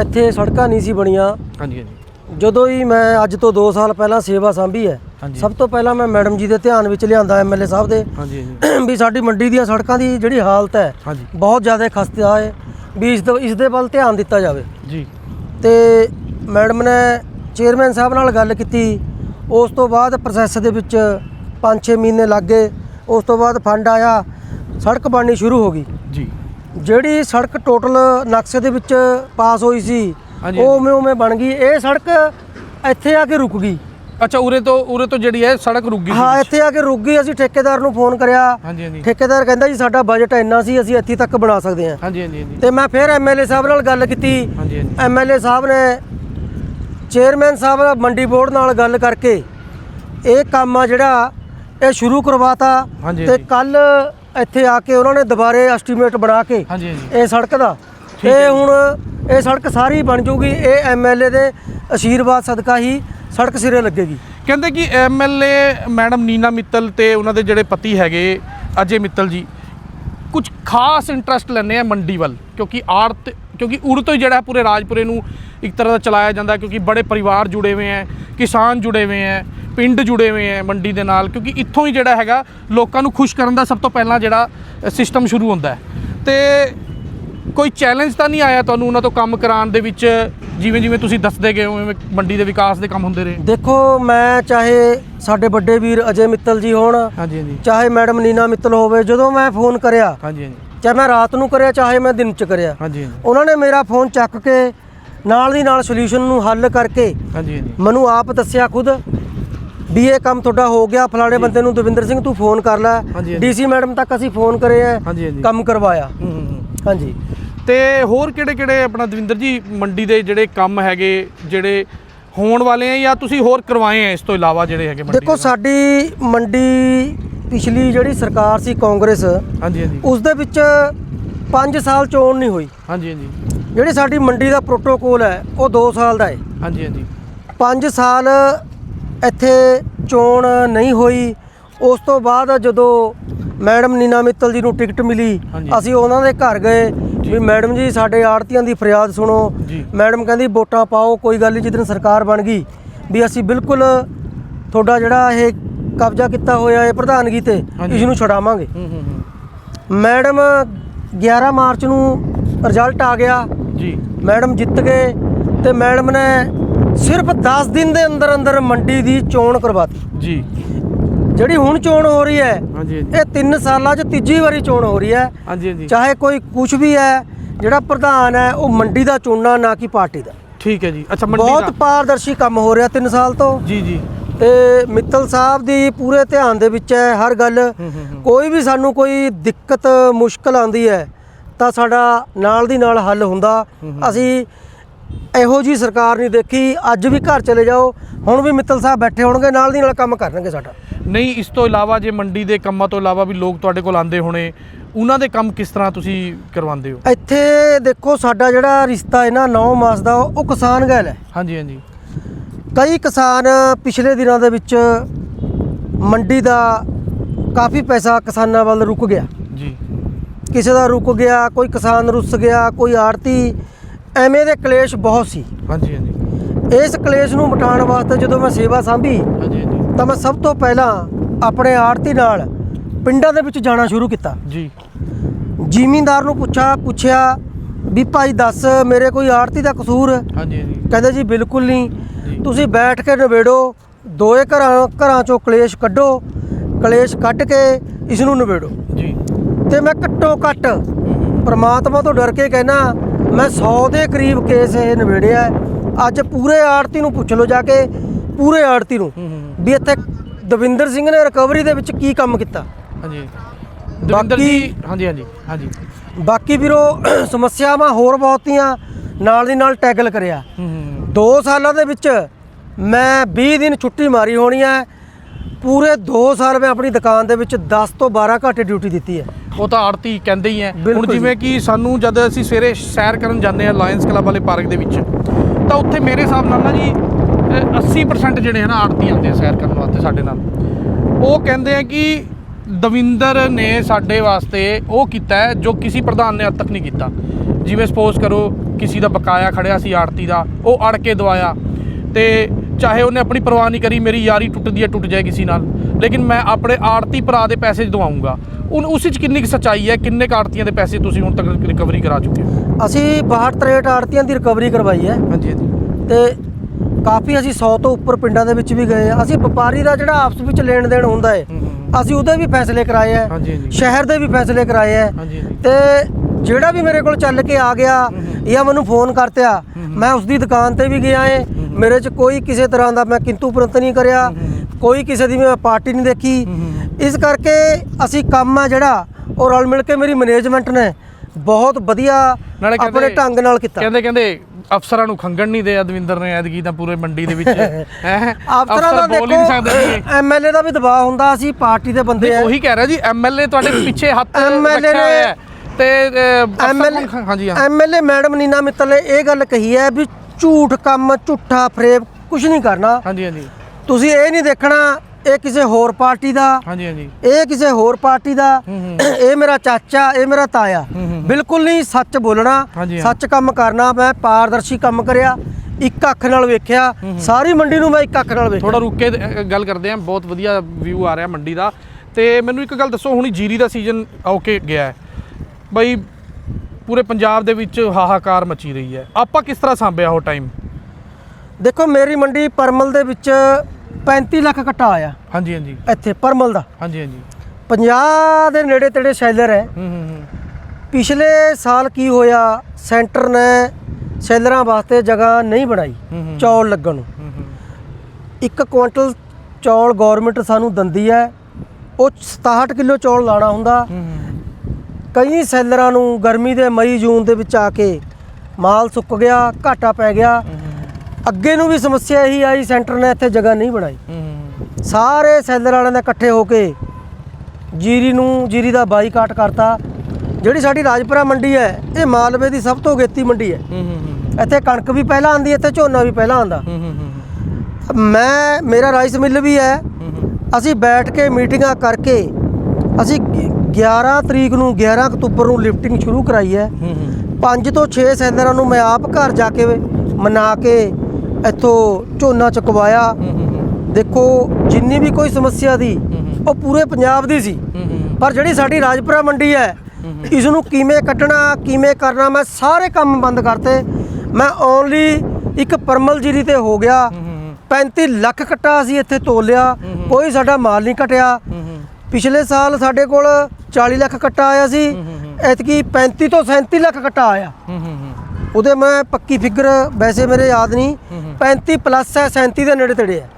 ਇੱਥੇ ਸੜਕਾਂ ਨਹੀਂ ਸੀ ਬਣੀਆਂ। ਹਾਂਜੀ ਹਾਂਜੀ। ਜਦੋਂ ਹੀ ਮੈਂ ਅੱਜ ਤੋਂ 2 ਸਾਲ ਪਹਿਲਾਂ ਸੇਵਾ ਸੰਭੀ ਹੈ। ਸਭ ਤੋਂ ਪਹਿਲਾਂ ਮੈਂ ਮੈਡਮ ਜੀ ਦੇ ਧਿਆਨ ਵਿੱਚ ਲਿਆਂਦਾ ਐਮਐਲਏ ਸਾਹਿਬ ਦੇ। ਹਾਂਜੀ ਹਾਂਜੀ। ਵੀ ਸਾਡੀ ਮੰਡੀ ਦੀਆਂ ਸੜਕਾਂ ਦੀ ਜਿਹੜੀ ਹਾਲਤ ਹੈ ਹਾਂਜੀ। ਬਹੁਤ ਜ਼ਿਆਦਾ ਖਸਤਾ ਹੈ। ਵੀ ਇਸ ਦੇ ਇਸ ਦੇ ਵੱਲ ਧਿਆਨ ਦਿੱਤਾ ਜਾਵੇ। ਜੀ। ਤੇ ਮੈਡਮ ਨੇ ਚੇਅਰਮੈਨ ਸਾਹਿਬ ਨਾਲ ਗੱਲ ਕੀਤੀ। ਉਸ ਤੋਂ ਬਾਅਦ ਪ੍ਰੋਸੈਸ ਦੇ ਵਿੱਚ 5-6 ਮਹੀਨੇ ਲੱਗ ਗਏ। ਉਸ ਤੋਂ ਬਾਅਦ ਫੰਡ ਆਇਆ। ਸੜਕ ਬਣਨੀ ਸ਼ੁਰੂ ਹੋ ਗਈ। ਜੀ। ਜਿਹੜੀ ਸੜਕ ਟੋਟਲ ਨਕਸ਼ੇ ਦੇ ਵਿੱਚ ਪਾਸ ਹੋਈ ਸੀ ਉਹ ਉਵੇਂ ਉਵੇਂ ਬਣ ਗਈ। ਇਹ ਸੜਕ ਇੱਥੇ ਆ ਕੇ ਰੁਕ ਗਈ। ਅੱਛਾ ਉਰੇ ਤੋਂ ਉਰੇ ਤੋਂ ਜਿਹੜੀ ਹੈ ਸੜਕ ਰੁਕ ਗਈ ਹਾਂ ਇੱਥੇ ਆ ਕੇ ਰੁਕ ਗਈ ਅਸੀਂ ਠੇਕੇਦਾਰ ਨੂੰ ਫੋਨ ਕਰਿਆ। ਹਾਂਜੀ ਹਾਂਜੀ। ਠੇਕੇਦਾਰ ਕਹਿੰਦਾ ਜੀ ਸਾਡਾ ਬਜਟ ਇੰਨਾ ਸੀ ਅਸੀਂ ਇੱਥੇ ਤੱਕ ਬਣਾ ਸਕਦੇ ਹਾਂ। ਹਾਂਜੀ ਹਾਂਜੀ ਹਾਂਜੀ। ਤੇ ਮੈਂ ਫਿਰ ਐਮਐਲਏ ਸਾਹਿਬ ਨਾਲ ਗੱਲ ਕੀਤੀ। ਹਾਂਜੀ ਹਾਂਜੀ। ਐਮਐਲਏ ਸਾਹਿਬ ਨੇ ਚੇਅਰਮੈਨ ਸਾਹਿਬ ਮੰਡੀ ਬੋਰਡ ਨਾਲ ਗੱਲ ਕਰਕੇ ਇਹ ਕੰਮ ਆ ਜਿਹੜਾ ਇਹ ਸ਼ੁਰੂ ਕਰਵਾਤਾ। ਤੇ। ਕੱਲ ਇੱਥੇ ਆ ਕੇ ਉਹਨਾਂ ਨੇ ਦੁਬਾਰੇ ਐਸਟੀਮੇਟ ਬਣਾ ਕੇ ਹਾਂਜੀ ਹਾਂਜੀ। ਇਹ ਸੜਕ ਦਾ। ਜੀ। ਹੁਣ ਇਹ ਸੜਕ ਸਾਰੀ ਬਣ ਜੂਗੀ ਇਹ ਐਮਐਲਏ ਦੇ ਅਸ਼ੀਰਵਾਦ ਸਦਕਾ ਹੀ ਸੜਕ ਸਿਰੇ ਲੱਗੇਗੀ। ਕਹਿੰਦੇ ਕਿ ਐਮਐਲਏ ਮੈਡਮ ਨੀਨਾ ਮਿੱਤਲ ਤੇ ਉਹਨਾਂ ਦੇ ਜਿਹੜੇ ਪਤੀ ਹੈਗੇ ਅਜੇ ਮਿੱਤਲ ਜੀ, ਕੁਝ ਖਾਸ ਇੰਟਰਸਟ ਲੈਂਦੇ ਆ ਮੰਡੀ ਵੱਲ, ਕਿਉਂਕਿ ਆੜਤ, ਕਿਉਂਕਿ ਉਰ ਤੋਂ ਹੀ ਜਿਹੜਾ ਪੂਰੇ ਰਾਜਪੁਰੇ ਨੂੰ ਇੱਕ ਤਰ੍ਹਾਂ ਦਾ ਚਲਾਇਆ ਜਾਂਦਾ, ਕਿਉਂਕਿ ਬੜੇ ਪਰਿਵਾਰ ਜੁੜੇ ਹੋਏ ਹੈ, ਕਿਸਾਨ ਜੁੜੇ ਹੋਏ ਹੈ, ਪਿੰਡ ਜੁੜੇ ਹੋਏ ਹੈ ਮੰਡੀ ਦੇ ਨਾਲ, ਕਿਉਂਕਿ ਇੱਥੋਂ ਹੀ ਜਿਹੜਾ ਹੈਗਾ ਲੋਕਾਂ ਨੂੰ ਖੁਸ਼ ਕਰਨ ਦਾ ਸਭ ਤੋਂ ਪਹਿਲਾਂ ਜਿਹੜਾ ਸਿਸਟਮ ਸ਼ੁਰੂ ਹੁੰਦਾ ਹੈ। ਤੇ ਕੋਈ ਚੈਲੰਜ ਤਾਂ ਨਹੀਂ ਆਇਆ ਤੁਹਾਨੂੰ ਉਹਨਾਂ ਤੋਂ ਕੰਮ ਕਰਾਉਣ ਦੇ ਵਿੱਚ? ਜਿਵੇਂ ਜਿਵੇਂ ਤੁਸੀਂ ਦੱਸਦੇ ਗਏ ਹੋ ਉਵੇਂ ਮੰਡੀ ਦੇ ਵਿਕਾਸ ਦੇ ਕੰਮ ਹੁੰਦੇ ਰਹੇ। ਦੇਖੋ ਮੈਂ ਚਾਹੇ ਸਾਡੇ ਵੱਡੇ ਵੀਰ ਅਜੇ ਮਿੱਤਲ ਜੀ ਹੋਣ ਹਾਂਜੀ ਹਾਂਜੀ। ਚਾਹੇ ਮੈਡਮ ਨੀਨਾ ਮਿੱਤਲ ਹੋਵੇ ਜਦੋਂ ਮੈਂ ਫੋਨ ਕਰਿਆ ਹਾਂਜੀ ਹਾਂਜੀ। ਚਾਹੇ ਮੈਂ ਰਾਤ ਨੂੰ ਕਰਿਆ ਚਾਹੇ ਮੈਂ ਦਿਨ ਚ ਕਰਿਆ ਹਾਂਜੀ ਉਹਨਾਂ ਨੇ ਮੇਰਾ ਫੋਨ ਚੱਕ ਕੇ ਨਾਲ ਦੀ ਨਾਲ ਸੋਲੂਸ਼ਨ ਨੂੰ ਹੱਲ ਕਰਕੇ ਹਾਂਜੀ ਹਾਂਜੀ। ਮੈਨੂੰ ਆਪ ਦੱਸਿਆ ਖੁਦ ਵੀ ਇਹ ਕੰਮ ਤੁਹਾਡਾ ਹੋ ਗਿਆ ਫਲਾਣੇ ਬੰਦੇ ਨੂੰ ਦਵਿੰਦਰ ਸਿੰਘ ਤੂੰ ਫੋਨ ਕਰ ਲੈ। ਡੀਸੀ ਮੈਡਮ ਤੱਕ ਅਸੀਂ ਫੋਨ ਕਰੇ ਆ। ਕੰਮ ਕਰਵਾਇਆ। ਹਾਂਜੀ। ਤੇ ਹੋਰ ਕਿਹੜੇ ਕਿਹੜੇ ਆਪਣਾ ਦਵਿੰਦਰ ਜੀ ਮੰਡੀ ਦੇ ਜਿਹੜੇ ਕੰਮ ਹੈਗੇ ਜਿਹੜੇ ਹੋਣ ਵਾਲੇ ਆ ਜਾਂ ਤੁਸੀਂ ਹੋਰ ਕਰਵਾਏ ਆ ਇਸ ਤੋਂ ਇਲਾਵਾ ਜਿਹੜੇ ਹੈਗੇ ਮੰਡੀ ਦੇਖੋ? ਸਾਡੀ ਮੰਡੀ ਪਿਛਲੀ ਜਿਹੜੀ ਸਰਕਾਰ ਸੀ ਕਾਂਗਰਸ ਹਾਂਜੀ ਹਾਂਜੀ। ਉਸ ਦੇ ਵਿੱਚ 5 ਸਾਲ ਚੋਣ ਨਹੀਂ ਹੋਈ। ਹਾਂਜੀ ਹਾਂਜੀ। ਜਿਹੜੀ ਸਾਡੀ ਮੰਡੀ ਦਾ ਪ੍ਰੋਟੋਕੋਲ ਹੈ ਉਹ 2 ਸਾਲ ਦਾ ਹੈ। ਹਾਂਜੀ ਹਾਂਜੀ। 5 ਸਾਲ ਇੱਥੇ ਚੋਣ ਨਹੀਂ ਹੋਈ। ਉਸ ਤੋਂ ਬਾਅਦ ਜਦੋਂ ਮੈਡਮ ਨੀਨਾ ਮਿੱਤਲ ਜੀ ਨੂੰ ਟਿਕਟ ਮਿਲੀ। ਅਸੀਂ ਉਹਨਾਂ ਦੇ ਘਰ ਗਏ ਵੀ ਮੈਡਮ ਜੀ ਸਾਡੇ ਆੜਤੀਆਂ ਦੀ ਫਰਿਆਦ ਸੁਣੋ। ਮੈਡਮ ਕਹਿੰਦੀ ਵੋਟਾਂ ਪਾਓ ਕੋਈ ਗੱਲ ਨਹੀਂ ਜਿੱਦਣ ਸਰਕਾਰ ਬਣ ਗਈ ਵੀ ਅਸੀਂ ਬਿਲਕੁਲ ਤੁਹਾਡਾ ਜਿਹੜਾ ਇਹ ਕਬਜ਼ਾ ਕੀਤਾ ਹੋਇਆ ਹੈ ਪ੍ਰਧਾਨਗੀ ਤੇ। ਇਸ ਨੂੰ ਛਡਾਵਾਂਗੇ। ਮੈਡਮ 11 ਮਾਰਚ ਨੂੰ ਰਿਜ਼ਲਟ ਆ ਗਿਆ। ਜੀ। ਮੈਡਮ ਜਿੱਤ ਗਏ ਤੇ ਮੈਡਮ ਨੇ ਸਿਰਫ 10 ਦਿਨ ਦੇ ਅੰਦਰ ਅੰਦਰ ਮੰਡੀ ਦੀ ਚੋਣ ਕਰਵਾਤੀ ਜੀ। ਜਿਹੜੀ ਹੁਣ ਚੋਣ ਹੋ ਰਹੀ ਹੈ ਹਾਂਜੀ ਹਾਂਜੀ। ਇਹ 3 ਸਾਲਾਂ 'ਚ ਤੀਜੀ ਵਾਰੀ ਚੋਣ ਹੋ ਰਹੀ ਹੈ। ਹਾਂਜੀ ਹਾਂਜੀ। ਚਾਹੇ ਕੋਈ ਕੁਝ ਵੀ ਹੈ ਜਿਹੜਾ ਪ੍ਰਧਾਨ ਹੈ ਉਹ ਮੰਡੀ ਦਾ ਚੁਣਨਾ ਨਾ ਕਿ ਪਾਰਟੀ ਦਾ। ਠੀਕ ਹੈ ਜੀ। ਅੱਛਾ ਮੰਡੀ ਬਹੁਤ ਦਾ? ਪਾਰਦਰਸ਼ੀ ਕੰਮ ਹੋ ਰਿਹਾ 3 ਸਾਲ ਤੋਂ। ਜੀ ਜੀ। ਤੇ ਮਿੱਤਲ ਸਾਹਿਬ ਦੀ ਪੂਰੇ ਧਿਆਨ ਦੇ ਵਿੱਚ ਹੈ ਹਰ ਗੱਲ। ਕੋਈ ਵੀ ਸਾਨੂੰ ਕੋਈ ਦਿੱਕਤ ਮੁਸ਼ਕਲ ਆਉਂਦੀ ਹੈ ਤਾਂ ਸਾਡਾ ਨਾਲ ਦੀ ਨਾਲ ਹੱਲ ਹੁੰਦਾ। ਅਸੀਂ ਇਹੋ ਜੀ ਸਰਕਾਰ ਨਹੀਂ ਦੇਖੀ। ਅੱਜ ਵੀ ਘਰ ਚਲੇ ਜਾਓ। ਹੁਣ ਵੀ ਮਿੱਤਲ ਸਾਹਿਬ ਬੈਠੇ ਹੋਣਗੇ ਨਾਲ ਦੀ ਨਾਲ ਕੰਮ ਕਰਨਗੇ ਸਾਡਾ। ਨਹੀਂ ਇਸ ਤੋਂ ਇਲਾਵਾ ਜੇ ਮੰਡੀ ਦੇ ਕੰਮਾਂ ਤੋਂ ਇਲਾਵਾ ਵੀ ਲੋਕ ਤੁਹਾਡੇ ਕੋਲ ਆਉਂਦੇ ਹੋਣੇ ਉਹਨਾਂ ਦੇ ਕੰਮ ਕਿਸ ਤਰ੍ਹਾਂ ਤੁਸੀਂ ਕਰਵਾਉਂਦੇ ਹੋ? ਇੱਥੇ ਦੇਖੋ ਸਾਡਾ ਜਿਹੜਾ ਰਿਸ਼ਤਾ ਹੈ ਨਾ 9 ਮਾਸ ਦਾ ਉਹ ਕਿਸਾਨ ਗੈਲ ਹੈ। ਹਾਂਜੀ ਹਾਂਜੀ। ਕਈ ਕਿਸਾਨ ਪਿਛਲੇ ਦਿਨਾਂ ਦੇ ਵਿੱਚ ਮੰਡੀ ਦਾ ਕਾਫੀ ਪੈਸਾ ਕਿਸਾਨਾਂ ਵੱਲ ਰੁਕ ਗਿਆ। ਜੀ। ਕਿਸੇ ਦਾ ਰੁਕ ਗਿਆ ਕੋਈ ਕਿਸਾਨ ਰੁੱਸ ਗਿਆ ਕੋਈ ਆੜਤੀ ਐਵੇਂ ਦੇ ਕਲੇਸ਼ ਬਹੁਤ ਸੀ। ਹਾਂਜੀ ਹਾਂਜੀ। ਇਸ ਕਲੇਸ਼ ਨੂੰ ਮਿਟਾਉਣ ਵਾਸਤੇ ਜਦੋਂ ਮੈਂ ਸੇਵਾ ਸਾਂਭੀ ਹਾਂਜੀ ਹਾਂਜੀ। ਤਾਂ ਮੈਂ ਸਭ ਤੋਂ ਪਹਿਲਾਂ ਆਪਣੇ ਆੜਤੀ ਨਾਲ ਪਿੰਡਾਂ ਦੇ ਵਿੱਚ ਜਾਣਾ ਸ਼ੁਰੂ ਕੀਤਾ। ਜੀ। ਜ਼ਿਮੀਂਦਾਰ ਨੂੰ ਪੁੱਛਾ ਪੁੱਛਿਆ ਵੀ ਭਾਈ ਦੱਸ ਮੇਰੇ ਕੋਈ ਆੜਤੀ ਦਾ ਕਸੂਰ? ਹਾਂਜੀ ਹਾਂਜੀ। ਕਹਿੰਦੇ ਜੀ ਬਿਲਕੁਲ। ਨਹੀਂ। ਤੁਸੀਂ ਬੈਠ ਕੇ ਨਿਬੇੜੋ ਦੋਏ ਘਰਾਂ ਘਰਾਂ ਚੋਂ ਕਲੇਸ਼ ਕੱਢੋ ਕਲੇਸ਼ ਕੱਢ ਕੇ ਇਸ ਨੂੰ ਨਿਬੇੜੋ। ਜੀ। ਤੇ ਮੈਂ ਘੱਟੋ ਘੱਟ ਪ੍ਰਮਾਤਮਾ ਤੋਂ ਡਰ ਕੇ ਕਹਿਣਾ ਮੈਂ 100 ਦੇ ਕਰੀਬ ਕੇਸ ਇਹ ਨਿਬੇੜਿਆ। ਹੈ। ਅੱਜ ਪੂਰੇ ਆੜਤੀ ਨੂੰ ਪੁੱਛ ਲਓ ਜਾ ਕੇ ਪੂਰੇ ਆੜਤੀ ਨੂੰ। ਹੂੰ, ਹੂੰ। ਵੀ ਇੱਥੇ ਦਵਿੰਦਰ ਸਿੰਘ ਨੇ ਰਿਕਵਰੀ ਦੇ ਵਿੱਚ ਕੀ ਕੰਮ ਕੀਤਾ? ਹਾਂਜੀ। ਦਵਿੰਦਰ ਬਾਕੀ- ਜੀ ਹਾਂਜੀ ਹਾਂਜੀ ਹਾਂਜੀ। ਬਾਕੀ ਵੀਰੋ ਸਮੱਸਿਆਵਾਂ ਹੋਰ ਬਹੁਤੀਆਂ ਨਾਲ ਦੀ ਨਾਲ ਟੈਗਲ ਕਰਿਆ। ਹੂੰ ਹੂੰ 2 ਸਾਲਾਂ ਦੇ ਵਿੱਚ ਮੈਂ 20 ਦਿਨ ਛੁੱਟੀ ਮਾਰੀ ਹੋਣੀ ਹੈ ਪੂਰੇ 2 ਸਾਲ ਮੈਂ ਆਪਣੀ ਦੁਕਾਨ ਦੇ ਵਿੱਚ 10 ਤੋਂ 12 ਘੰਟੇ ਡਿਊਟੀ ਦਿੱਤੀ ਹੈ ਉਹ ਤਾਂ ਆੜਤੀ ਕਹਿੰਦੇ ਹੀ ਹੈ ਹੁਣ ਜਿਵੇਂ ਕਿ ਸਾਨੂੰ ਜਦ ਅਸੀਂ ਸਵੇਰੇ ਸੈਰ ਕਰਨ ਜਾਂਦੇ ਆ ਲਾਇਨਸ ਕਲੱਬ ਵਾਲੇ ਪਾਰਕ ਦੇ ਵਿੱਚ ਤਾਂ ਉੱਥੇ ਮੇਰੇ ਹਿਸਾਬ ਨਾਲ ਨਾ ਜੀ 80% ਜਿਹੜੇ ਹਨ ਆੜਤੀ ਆਉਂਦੇ ਆ ਸੈਰ ਕਰਨ ਵਾਸਤੇ ਸਾਡੇ ਨਾਲ। ਉਹ ਕਹਿੰਦੇ ਆ ਕਿ ਦਵਿੰਦਰ ਨੇ ਸਾਡੇ ਵਾਸਤੇ ਉਹ ਕੀਤਾ ਜੋ ਕਿਸੇ ਪ੍ਰਧਾਨ ਨੇ ਅੱਜ ਤੱਕ ਨਹੀਂ ਕੀਤਾ। ਜਿਵੇਂ ਸਪੋਜ਼ ਕਰੋ ਕਿਸੇ ਦਾ ਬਕਾਇਆ ਖੜਿਆ ਸੀ ਆੜਤੀ ਦਾ ਉਹ ਅੜ ਕੇ ਦਵਾਇਆ। ਤੇ ਚਾਹੇ ਉਹਨੇ ਆਪਣੀ ਪਰਵਾਹ ਨਹੀਂ ਕਰੀ ਮੇਰੀ ਯਾਰੀ ਟੁੱਟਦੀ ਹੈ ਟੁੱਟ ਜਾਏ ਕਿਸੇ ਨਾਲ। ਲੇਕਿਨ ਮੈਂ ਆਪਣੇ ਆੜਤੀ ਭਰਾ ਦੇ ਪੈਸੇ ਦਵਾਉਂਗਾ। ਉਨ ਉਸ ਵਿੱਚ ਕਿੰਨੀ ਕੁ ਸੱਚਾਈ ਹੈ ਕਿੰਨੇ ਆੜਤੀਆਂ ਦੇ ਪੈਸੇ ਤੁਸੀਂ ਹੁਣ ਤੱਕ ਰਿਕਵਰੀ ਕਰਾ ਚੁੱਕੇ ਹੋ? ਅਸੀਂ 62 63 ਆੜਤੀਆਂ ਦੀ ਰਿਕਵਰੀ ਕਰਵਾਈ ਹੈ। ਹਾਂਜੀ ਹਾਂਜੀ। ਤੇ ਕਾਫੀ ਅਸੀਂ 100 ਤੋਂ ਉੱਪਰ ਪਿੰਡਾਂ ਦੇ ਵਿੱਚ ਵੀ ਗਏ ਹਾਂ। ਅਸੀਂ ਵਪਾਰੀ ਦਾ ਜਿਹੜਾ ਆਪਸ ਵਿੱਚ ਲੈਣ ਦੇਣ ਹੁੰਦਾ ਹੈ। ਅਸੀਂ ਉਹਦੇ ਵੀ ਫੈਸਲੇ ਕਰਾਏ ਹਾਂਜੀ। ਸ਼ਹਿਰ ਦੇ ਵੀ ਫੈਸਲੇ ਕਰਾਏ ਹਾਂਜੀ। ਤੇ ਜਿਹੜਾ ਵੀ ਮੇਰੇ ਕੋਲ ਚੱਲ ਕੇ ਆ ਗਿਆ ਜਾਂ ਮੈਨੂੰ ਫੋਨ ਕਰਤਿਆ ਮੈਂ ਉਸ ਦੀ ਦੁਕਾਨ ਤੇ ਵੀ ਗਿਆ ਏ। ਮੇਰੇ 'ਚ ਕੋਈ ਕਿਸੇ ਤਰ੍ਹਾਂ ਦਾ ਮੈਂ ਕਿੰਤੂ ਪ੍ਰੰਤ ਨਹੀਂ ਕਰਿਆ। ਕੋਈ ਕਿਸੇ ਦੀ ਮੈਂ ਪਾਰਟੀ ਨਹੀਂ ਦੇਖੀ। ਇਸ ਕਰਕੇ ਅਸੀਂ ਕੰਮ ਆ ਜਿਹੜਾ ਉਹ ਰਲ ਮਿਲ ਕੇ ਮੇਰੀ ਮੈਨੇਜਮੈਂਟ ਨੇ ਬਹੁਤ ਵਧੀਆ ਆਪਣੇ ਢੰਗ ਨਾਲ ਕੀਤਾ। ਕਹਿੰਦੇ ਕਹਿੰਦੇ ਅਫਸਰਾਂ ਨੂੰ ਖੰਗਣ ਨਹੀਂ ਦੇ ਦਵਿੰਦਰ ਨੇ ਐਦਗੀ ਤਾਂ ਪੂਰੇ ਮੰਡੀ ਦੇ ਵਿੱਚ ਹੈ? ਅਫਸਰਾਂ ਦਾ ਬੋਲ ਹੀ ਨਹੀਂ ਸਕਦੇ ਦੇਖੋ ਸੀਗੇ। ਐਮਐਲਏ ਦਾ ਵੀ ਦਬਾਅ ਹੁੰਦਾ ਅਸੀਂ ਪਾਰਟੀ ਦੇ ਬੰਦੇ ਆ। ਉਹੀ ਕਹਿ ਰਿਹਾ ਜੀ ਐਮਐਲਏ ਤੁਹਾਡੇ ਪਿੱਛੇ ਹੱਥ ਹੋਇਆ ਹੈ। ਤੇ ਐਮਐਲਏ ਹਾਂਜੀ ਹਾਂ। ਐਮਐਲਏ ਮੈਡਮ ਨੀਨਾ ਮਿੱਤਲ ਨੇ ਇਹ ਗੱਲ ਕਹੀ ਹੈ ਵੀ ਝੂਠ ਕੰਮ ਝੂਠਾ ਫਰੇਬ ਕੁਝ ਨਹੀਂ ਕਰਨਾ। ਹਾਂਜੀ ਹਾਂਜੀ। ਤੁਸੀਂ ਇਹ ਨਹੀਂ ਦੇਖਣਾ ਇਹ ਕਿਸੇ ਹੋਰ ਪਾਰਟੀ ਦਾ। ਹਾਂਜੀ ਹਾਂਜੀ। ਇਹ ਕਿਸੇ ਹੋਰ ਪਾਰਟੀ ਦਾ। ਇਹ ਮੇਰਾ ਚਾਚਾ ਇਹ ਮੇਰਾ ਤਾਇਆ। ਬਿਲਕੁਲ ਨਹੀਂ ਸੱਚ ਬੋਲਣਾ। ਸੱਚ ਕੰਮ ਕਰਨਾ ਮੈਂ ਪਾਰਦਰਸ਼ੀ ਕੰਮ ਕਰਿਆ। ਇੱਕ ਅੱਖ ਨਾਲ ਵੇਖਿਆ। ਸਾਰੀ ਮੰਡੀ ਨੂੰ ਮੈਂ ਇੱਕ ਅੱਖ ਨਾਲ ਵੇਖਿਆ। ਥੋੜਾ ਰੁੱਕ ਕੇ ਗੱਲ ਕਰਦੇ ਆਂ। ਬਹੁਤ ਵਧੀਆ ਵਿਊ ਆ ਰਿਹਾ ਮੰਡੀ ਦਾ। ਤੇ ਮੈਨੂੰ ਇੱਕ ਗੱਲ ਦੱਸੋ ਹੁਣੀ ਜੀਰੀ ਦਾ ਸੀਜ਼ਨ ਓਕੇ ਗਿਆ ਹੈ। ਬਈ ਪੂਰੇ ਪੰਜਾਬ ਦੇ ਵਿੱਚ ਹਾਹਾਕਾਰ ਮਚੀ ਰਹੀ ਹੈ। ਆਪਾਂ ਕਿਸ ਤਰ੍ਹਾਂ ਸਾਂਭਿਆ ਉਹ ਟਾਈਮ ਦੇਖੋ ਮੇਰੀ ਮੰਡੀ ਪਰਮਲ ਦੇ ਵਿੱਚ 35 ਲੱਖ ਕੱਟਾ ਆਇਆ। ਹਾਂਜੀ ਹਾਂਜੀ। ਇੱਥੇ ਪਰਮਲ ਦਾ। ਹਾਂਜੀ ਹਾਂਜੀ। 50 ਦੇ ਨੇੜੇ ਤੇੜੇ ਸ਼ੈਲਰ ਹੈ। ਹੂੰ ਹੂੰ ਹੂੰ। ਪਿਛਲੇ ਸਾਲ ਕੀ ਹੋਇਆ? ਸੈਂਟਰ ਨੇ ਸ਼ੈਲਰਾਂ ਵਾਸਤੇ ਜਗ੍ਹਾ ਨਹੀਂ ਬਣਾਈ ਹੂੰ, ਹੂੰ। ਚੌਲ ਲੱਗਣ ਨੂੰ। ਹੂੰ ਹੂੰ। ਇੱਕ ਕੁਇੰਟਲ ਚੌਲ ਗਵਰਨਮੈਂਟ ਸਾਨੂੰ ਦਿੰਦੀ ਹੈ। ਉਹ 67 ਕਿਲੋ ਚੌਲ ਲਾਣਾ ਹੁੰਦਾ। ਹੂੰ ਹੂੰ ਕਈ ਸੈਲਰਾਂ ਨੂੰ ਗਰਮੀ ਦੇ ਮਈ ਜੂਨ ਦੇ ਵਿੱਚ ਆ ਕੇ ਮਾਲ ਸੁੱਕ ਗਿਆ ਘਾਟਾ ਪੈ ਗਿਆ। ਅੱਗੇ ਨੂੰ ਵੀ ਸਮੱਸਿਆ ਇਹੀ ਆਈ ਸੈਂਟਰ ਨੇ ਇੱਥੇ ਜਗ੍ਹਾ ਨਹੀਂ ਬਣਾਈ। ਸਾਰੇ ਸੈਲਰ ਵਾਲਿਆਂ ਨੇ ਇਕੱਠੇ ਹੋ ਕੇ ਜੀਰੀ ਨੂੰ ਜੀਰੀ ਦਾ ਬਾਈਕਾਟ ਕਰਤਾ। ਜਿਹੜੀ ਸਾਡੀ ਰਾਜਪੁਰਾ ਮੰਡੀ ਹੈ ਇਹ ਮਾਲਵੇ ਦੀ ਸਭ ਤੋਂ ਅਗੇਤੀ ਮੰਡੀ ਹੈ। ਇੱਥੇ ਕਣਕ ਵੀ ਪਹਿਲਾਂ ਆਂਦੀ ਇੱਥੇ ਝੋਨਾ ਵੀ ਪਹਿਲਾਂ ਆਂਦਾ ਮੈਂ ਮੇਰਾ ਰਾਈਸ ਮਿੱਲ ਵੀ ਹੈ। ਅਸੀਂ ਬੈਠ ਕੇ ਮੀਟਿੰਗਾਂ ਕਰਕੇ ਅਸੀਂ 11 ਤਰੀਕ ਨੂੰ 11 ਅਕਤੂਬਰ ਨੂੰ ਲਿਫਟਿੰਗ ਸ਼ੁਰੂ ਕਰਾਈ ਹੈ। ਹੂੰ ਹੂੰ। 5 ਤੋਂ 6 ਸੈਲਰਾਂ ਨੂੰ ਮੈਂ ਆਪ ਘਰ ਜਾ ਕੇ ਮਨਾ ਕੇ ਇੱਥੋਂ ਝੋਨਾ ਚੁਕਵਾਇਆ। ਦੇਖੋ ਜਿੰਨੀ ਵੀ ਕੋਈ ਸਮੱਸਿਆ ਦੀ ਉਹ ਪੂਰੇ ਪੰਜਾਬ ਦੀ ਸੀ। ਪਰ ਜਿਹੜੀ ਸਾਡੀ ਰਾਜਪੁਰਾ ਮੰਡੀ ਹੈ ਇਸ ਨੂੰ ਕਿਵੇਂ ਕੱਢਣਾ ਕਿਵੇਂ ਕਰਨਾ ਮੈਂ ਸਾਰੇ ਕੰਮ ਬੰਦ ਕਰਤੇ। ਮੈਂ ਓਨਲੀ ਇੱਕ ਪਰਮਲ ਜੀਰੀ ਤੇ ਹੋ ਗਿਆ। 35 ਲੱਖ ਕੱਟਾ ਅਸੀਂ ਇੱਥੇ ਤੋਲਿਆ। ਕੋਈ ਸਾਡਾ ਮਾਲ ਨਹੀਂ ਕਟਿਆ ਪਿਛਲੇ ਸਾਲ ਸਾਡੇ ਕੋਲ 40 ਲੱਖ ਕੱਟਾ ਆਇਆ ਸੀ। ਐਤਕੀ 35 ਤੋਂ 37 ਲੱਖ ਕੱਟਾ ਆਇਆ। ਉਹਦੇ ਮੈਂ ਪੱਕੀ ਫਿਗਰ ਵੈਸੇ ਮੇਰੇ ਯਾਦ ਨਹੀਂ। 35 ਪਲੱਸ ਹੈ 37 ਦੇ ਨੇੜੇ ਤੇੜੇ ਹੈ।